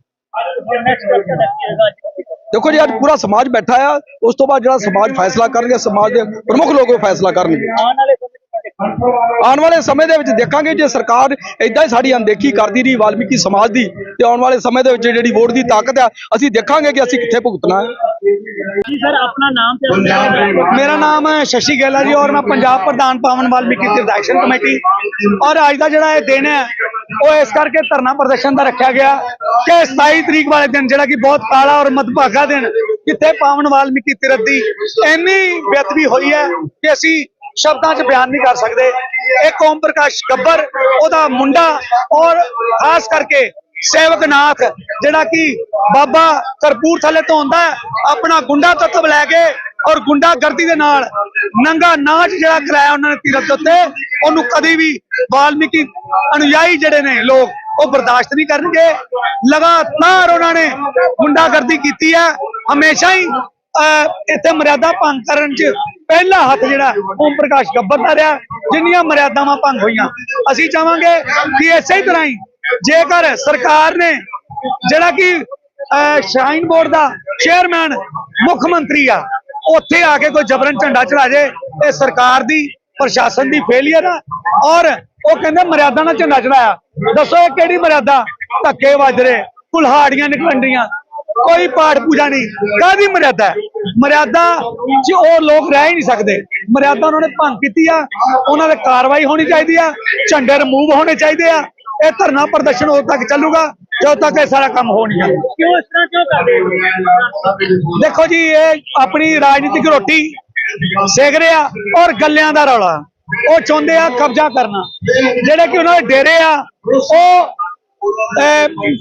ਦੇਖੋ ਜੀ, ਅੱਜ ਪੂਰਾ ਸਮਾਜ ਬੈਠਾ ਆ, ਉਸ ਤੋਂ ਬਾਅਦ ਜਿਹੜਾ ਸਮਾਜ ਫੈਸਲਾ ਕਰਨਗੇ, ਸਮਾਜ ਦੇ ਪ੍ਰਮੁੱਖ ਲੋਕ ਉਹ ਫੈਸਲਾ ਕਰਨਗੇ। ਆਉਣ ਵਾਲੇ ਸਮੇਂ ਦੇ ਵਿੱਚ ਦੇਖਾਂਗੇ ਜੇ ਸਰਕਾਰ ਇਦਾਂ ਹੀ ਸਾਡੀ ਅਣਦੇਖੀ ਕਰਦੀ ਰਹੀ ਵਾਲਮੀਕੀ ਸਮਾਜ ਦੀ ਤੇ ਆਉਣ ਵਾਲੇ ਸਮੇਂ ਦੇ ਵਿੱਚ ਜਿਹੜੀ ਵੋਟ ਦੀ ਤਾਕਤ ਆ ਅਸੀਂ ਦੇਖਾਂਗੇ ਕਿ ਅਸੀਂ ਕਿੱਥੇ ਭੁਗਤਣਾ ਹੈ। ਜੀ ਸਰ ਆਪਣਾ ਨਾਮ ਤੇ ਮੇਰਾ ਨਾਮ ਹੈ ਸ਼ਸ਼ੀ ਗੈਲਾ ਜੀ ਔਰ ਮੈਂ ਪੰਜਾਬ ਪ੍ਰਧਾਨ ਪਾਵਨ ਵਾਲਮੀਕੀ ਤੀਰਥ ਐਕਸ਼ਨ ਕਮੇਟੀ। ਔਰ ਅੱਜ ਦਾ ਜਿਹੜਾ ਇਹ ਦਿਨ ਹੈ ਉਹ ਇਸ ਕਰਕੇ ਧਰਨਾ ਪ੍ਰਦਰਸ਼ਨ ਦਾ ਰੱਖਿਆ ਗਿਆ ਕਿ 27 ਤਰੀਕ ਵਾਲੇ ਦਿਨ ਜਿਹੜਾ ਕਿ ਬਹੁਤ ਕਾਲਾ ਔਰ ਮਦਭਾਗਾ ਦਿਨ ਕਿੱਥੇ ਪਾਵਨ ਵਾਲਮੀਕੀ ਤੀਰਥ ਦੀ ਇੰਨੀ ਬੇਅਦਬੀ ਹੋਈ ਹੈ ਕਿ ਅਸੀਂ ਸ਼ਬਦਾਂ 'ਚ ਬਿਆਨ ਨਹੀਂ ਕਰ ਸਕਦੇ। ਇੱਕ ਓਮ ਪ੍ਰਕਾਸ਼ ਗੱਬਰ ਉਹਦਾ ਮੁੰਡਾ ਔਰ ਖਾਸ ਕਰਕੇ ਸੇਵਕ ਨਾਥ ਜਿਹੜਾ ਕਿ ਬਾਬਾ ਕਰਪੂਰ ਥੱਲੇ ਤੋਂ ਆਉਂਦਾ ਆਪਣਾ ਗੁੰਡਾ ਤੱਤਵ ਲੈ ਕੇ ਔਰ ਗੁੰਡਾਗਰਦੀ ਦੇ ਨਾਲ ਨੰਗਾ ਨਾਚ ਜਿਹੜਾ ਕਰਾਇਆ ਉਹਨਾਂ ਨੇ ਤੀਰਥ ਦੇ ਉੱਤੇ ਉਹਨੂੰ ਕਦੀ ਵੀ ਵਾਲਮੀਕੀ ਅਨੁਯਾਈ ਜਿਹੜੇ ਨੇ ਲੋਕ ਉਹ ਬਰਦਾਸ਼ਤ ਨਹੀਂ ਕਰਨਗੇ। ਲਗਾਤਾਰ ਉਹਨਾਂ ਨੇ ਗੁੰਡਾਗਰਦੀ ਕੀਤੀ ਹੈ। ਹਮੇਸ਼ਾ ਹੀ ਅਹ, ਇੱਥੇ ਮਰਿਆਦਾ ਭੰਗ ਕਰਨ 'ਚ ਪਹਿਲਾ ਹੱਥ ਜਿਹੜਾ ਓਮ ਪ੍ਰਕਾਸ਼ ਗੱਬਰ ਦਾ ਰਿਹਾ ਜਿੰਨੀਆਂ ਮਰਿਆਦਾਵਾਂ ਭੰਗ ਹੋਈਆਂ। ਅਸੀਂ ਚਾਹਾਂਗੇ ਕਿ ਇਸੇ ਹੀ ਤਰ੍ਹਾਂ ਹੀ ਜੇਕਰ ਸਰਕਾਰ ਨੇ ਜਿਹੜਾ ਕਿ ਅਹ, ਸ਼ਰਾਈਨ ਬੋਰਡ ਦਾ ਚੇਅਰਮੈਨ ਮੁੱਖ ਮੰਤਰੀ ਆ ਉੱਥੇ ਆ ਕੇ ਕੋਈ ਜਬਰਨ ਝੰਡਾ ਚੜਾ ਜੇ ਇਹ ਸਰਕਾਰ ਦੀ ਪ੍ਰਸ਼ਾਸਨ ਦੀ ਫੇਲੀਅਰ ਆ ਔਰ ਉਹ ਕਹਿੰਦੇ ਮਰਿਆਦਾ ਨਾਲ ਝੰਡਾ ਚੜਾਇਆ। ਦੱਸੋ ਇਹ ਕਿਹੜੀ ਮਰਿਆਦਾ? ਧੱਕੇ ਵੱਜ ਰਹੇ ਕੁਲਹਾੜੀਆਂ ਨਿਕਲਣ ਡੀਆਂ ਕੋਈ ਪਾਠ ਪੂਜਾ ਨਹੀਂ। ਕਾਦੀ ਮਰਿਆਦਾ? ਮਰਿਆਦਾ 'ਚ ਉਹ ਲੋਕ ਰਹਿ ਹੀ ਨਹੀਂ ਸਕਦੇ। ਮਰਿਆਦਾ ਉਹਨਾਂ ਨੇ ਭੰਗ ਕੀਤੀ ਆ। ਉਹਨਾਂ ਤੇ ਕਾਰਵਾਈ ਹੋਣੀ ਚਾਹੀਦੀ ਆ। ਝੰਡੇ ਰਿਮੂਵ ਹੋਣੇ ਚਾਹੀਦੇ ਆ। ਇਹ ਧਰਨਾ ਪ੍ਰਦਰਸ਼ਨ ਉਦੋਂ ਤੱਕ ਚੱਲੂਗਾ ਜਦੋਂ ਤੱਕ ਇਹ ਸਾਰਾ ਕੰਮ ਹੋ ਨਹੀਂ ਜਾਂਦਾ ਕਿਉਂ ਇਸ ਤਰ੍ਹਾਂ ਕਿਉਂ ਕਰਦੇ ਦੇਖੋ ਜੀ ਇਹ ਆਪਣੀ ਰਾਜਨੀਤਿਕ ਰੋਟੀ ਸੇਕ ਰਿਹਾ ਔਰ ਗੱਲਿਆਂ ਦਾ ਰੌਲਾ। ਉਹ ਚਾਹੁੰਦੇ ਆ ਕਬਜ਼ਾ ਕਰਨਾ। ਜਿਹੜੇ ਕਿ ਉਹਨਾਂ ਦੇ ਡੇਰੇ ਆ ਉਹ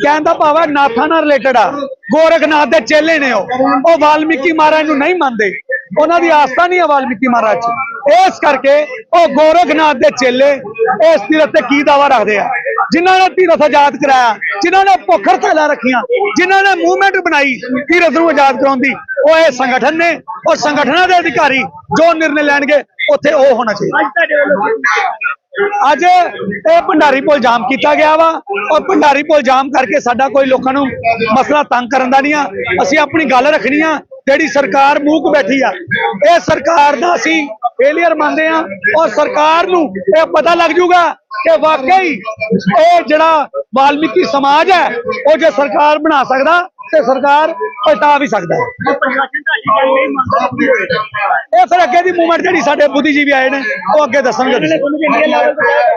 ਕਹਿਣ ਦਾ ਭਾਵ ਹੈ ਨਾਥਾਂ ਨਾਲ ਰਿਲੇਟਡ ਆ। ਗੋਰਖਨਾਥ ਦੇ ਚੇਲੇ ਨੇ ਉਹ। ਉਹ ਵਾਲਮੀਕੀ ਮਹਾਰਾਜ ਨੂੰ ਨਹੀਂ ਮੰਨਦੇ। ਉਹਨਾਂ ਦੀ ਆਸਥਾ ਨਹੀਂ ਹੈ ਵਾਲਮੀਕੀ ਮਹਾਰਾਜ 'ਚ। ਇਸ ਕਰਕੇ ਉਹ ਗੋਰਖਨਾਥ ਦੇ ਚੇਲੇ ਇਸ ਤੀਰਥ ਤੇ ਕੀ ਦਾਵਾ ਰੱਖਦੇ ਆ? ਜਿਨ੍ਹਾਂ ਨੇ ਤੀਰਥ ਆਜ਼ਾਦ ਕਰਾਇਆ, ਜਿਨ੍ਹਾਂ ਨੇ ਭੁੱਖਰ ਥੈਲਾ ਰੱਖੀਆਂ, ਜਿਨ੍ਹਾਂ ਨੇ ਮੂਵਮੈਂਟ ਬਣਾਈ, ਤੀਰਥ ਨੂੰ ਆਜ਼ਾਦ ਕਰਾਉਣ ਦੀ, ਉਹ ਇਹ ਸੰਗਠਨ ਨੇ ਔਰ ਸੰਗਠਨਾਂ ਦੇ ਅਧਿਕਾਰੀ, ਜੋ ਨਿਰਣੇ ਲੈਣਗੇ, ਉੱਥੇ ਉਹ ਹੋਣਾ ਚਾਹੀਦਾ। ਅੱਜ ਇਹ ਭੰਡਾਰੀ ਪੁਲ ਜਾਮ ਕੀਤਾ ਗਿਆ ਵਾ ਔਰ ਭੰਡਾਰੀ ਪੁਲ ਜਾਮ ਕਰਕੇ ਸਾਡਾ ਕੋਈ ਲੋਕਾਂ ਨੂੰ ਮਸਲਾ ਤੰਗ ਕਰਨ ਦਾ ਨਹੀਂ ਆ। ਅਸੀਂ ਆਪਣੀ ਗੱਲ ਰੱਖਣੀ ਆ, ਜਿਹੜੀ ਸਰਕਾਰ ਮੂੰਹ ਬੈਠੀ ਆ। ਇਹ ਸਰਕਾਰ ਦਾ ਅਸੀਂ ਫੇਲਿਅਰ ਮੰਨਦੇ ਆ ਔਰ ਸਰਕਾਰ ਨੂੰ ਇਹ ਪਤਾ ਲੱਗ ਜੂਗਾ ਕਿ ਵਾਕਈ ਇਹ ਜਿਹੜਾ ਵਾਲਮੀਕੀ ਸਮਾਜ ਹੈ, ਉਹ ਜੇ ਸਰਕਾਰ ਬਣਾ ਸਕਦਾ ਤੇ ਸਰਕਾਰ ਪਲਟਾ ਵੀ ਸਕਦਾ ਹੈ। ਇਹ ਫਿਰ ਅੱਗੇ ਦੀ ਮੂਵਮੈਂਟ ਜਿਹੜੀ ਸਾਡੇ ਬੁੱਧੀਜੀਵੀ ਆਏ ਨੇ, ਉਹ ਅੱਗੇ ਦੱਸਣਗੇ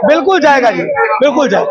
ਬਿਲਕੁਲ ਜਾਏਗਾ ਜੀ, ਬਿਲਕੁਲ ਜਾਏਗਾ।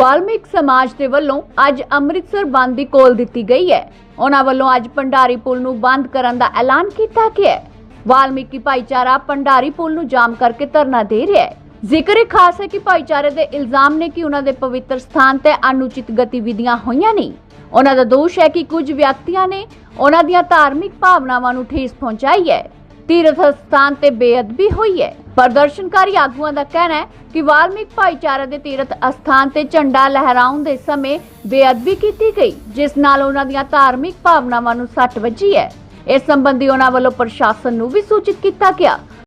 ਵਾਲਮੀਕ ਸਮਾਜ ਦੇ ਵੱਲੋਂ ਅੱਜ ਅੰਮ੍ਰਿਤਸਰ ਬੰਦ ਦੀ ਕੋਲ ਦਿੱਤੀ ਗਈ ਹੈ। ਉਹਨਾਂ ਵੱਲੋਂ ਅੱਜ ਭੰਡਾਰੀ ਪੁਲ ਨੂੰ ਬੰਦ ਕਰਨ ਦਾ ਐਲਾਨ ਕੀਤਾ ਗਿਆ ਹੈ। ਵਾਲਮੀਕੀ ਭਾਈਚਾਰਾ ਭੰਡਾਰੀ ਪੁਲ ਨੂੰ ਜਾਮ ਕਰਕੇ ਧਰਨਾ ਦੇ ਰਿਹਾ ਹੈ। ਜ਼ਿਕਰ ਇਹ ਖਾਸ ਹੈ ਕਿ ਭਾਈਚਾਰੇ ਦੇ ਇਲਜ਼ਾਮ ਨੇ ਕਿ ਉਹਨਾਂ ਦੇ ਪਵਿੱਤਰ ਸਥਾਨ ਤੇ ਅਨੁਚਿਤ ਗਤੀਵਿਧੀਆਂ ਹੋਈਆਂ ਨਹੀਂ। ਉਹਨਾਂ ਦਾ ਦੋਸ਼ ਹੈ ਕਿ ਕੁਝ ਵਿਅਕਤੀਆਂ ਨੇ ਉਹਨਾਂ ਦੀਆਂ ਧਾਰਮਿਕ ਭਾਵਨਾਵਾਂ ਨੂੰ ਠੇਸ ਪਹੁੰਚਾਈ ਹੈ। ਤੀਰਥ ਸਥਾਨ ਤੇ ਬੇਅਦਬੀ ਹੋਈ ਹੈ। ਪ੍ਰਦਰਸ਼ਨਕਾਰੀ ਆਗੂਆਂ ਦਾ ਕਹਿਣਾ ਹੈ ਕਿ ਵਾਲਮੀਕ ਭਾਈਚਾਰੇ ਦੇ ਤੀਰਥ ਅਸਥਾਨ ਤੇ ਝੰਡਾ ਲਹਿਰਾਉਣ ਦੇ ਸਮੇਂ ਬੇਅਦਬੀ ਕੀਤੀ ਗਈ, ਜਿਸ ਨਾਲ ਉਹਨਾਂ ਦੀਆਂ ਧਾਰਮਿਕ ਭਾਵਨਾਵਾਂ ਨੂੰ ਸੱਟ ਵੱਜੀ ਹੈ। ਇਸ ਸੰਬੰਧੀ ਉਹਨਾਂ ਵੱਲੋਂ ਪ੍ਰਸ਼ਾਸਨ ਨੂੰ ਵੀ ਸੂਚਿਤ ਕੀਤਾ ਗਿਆ।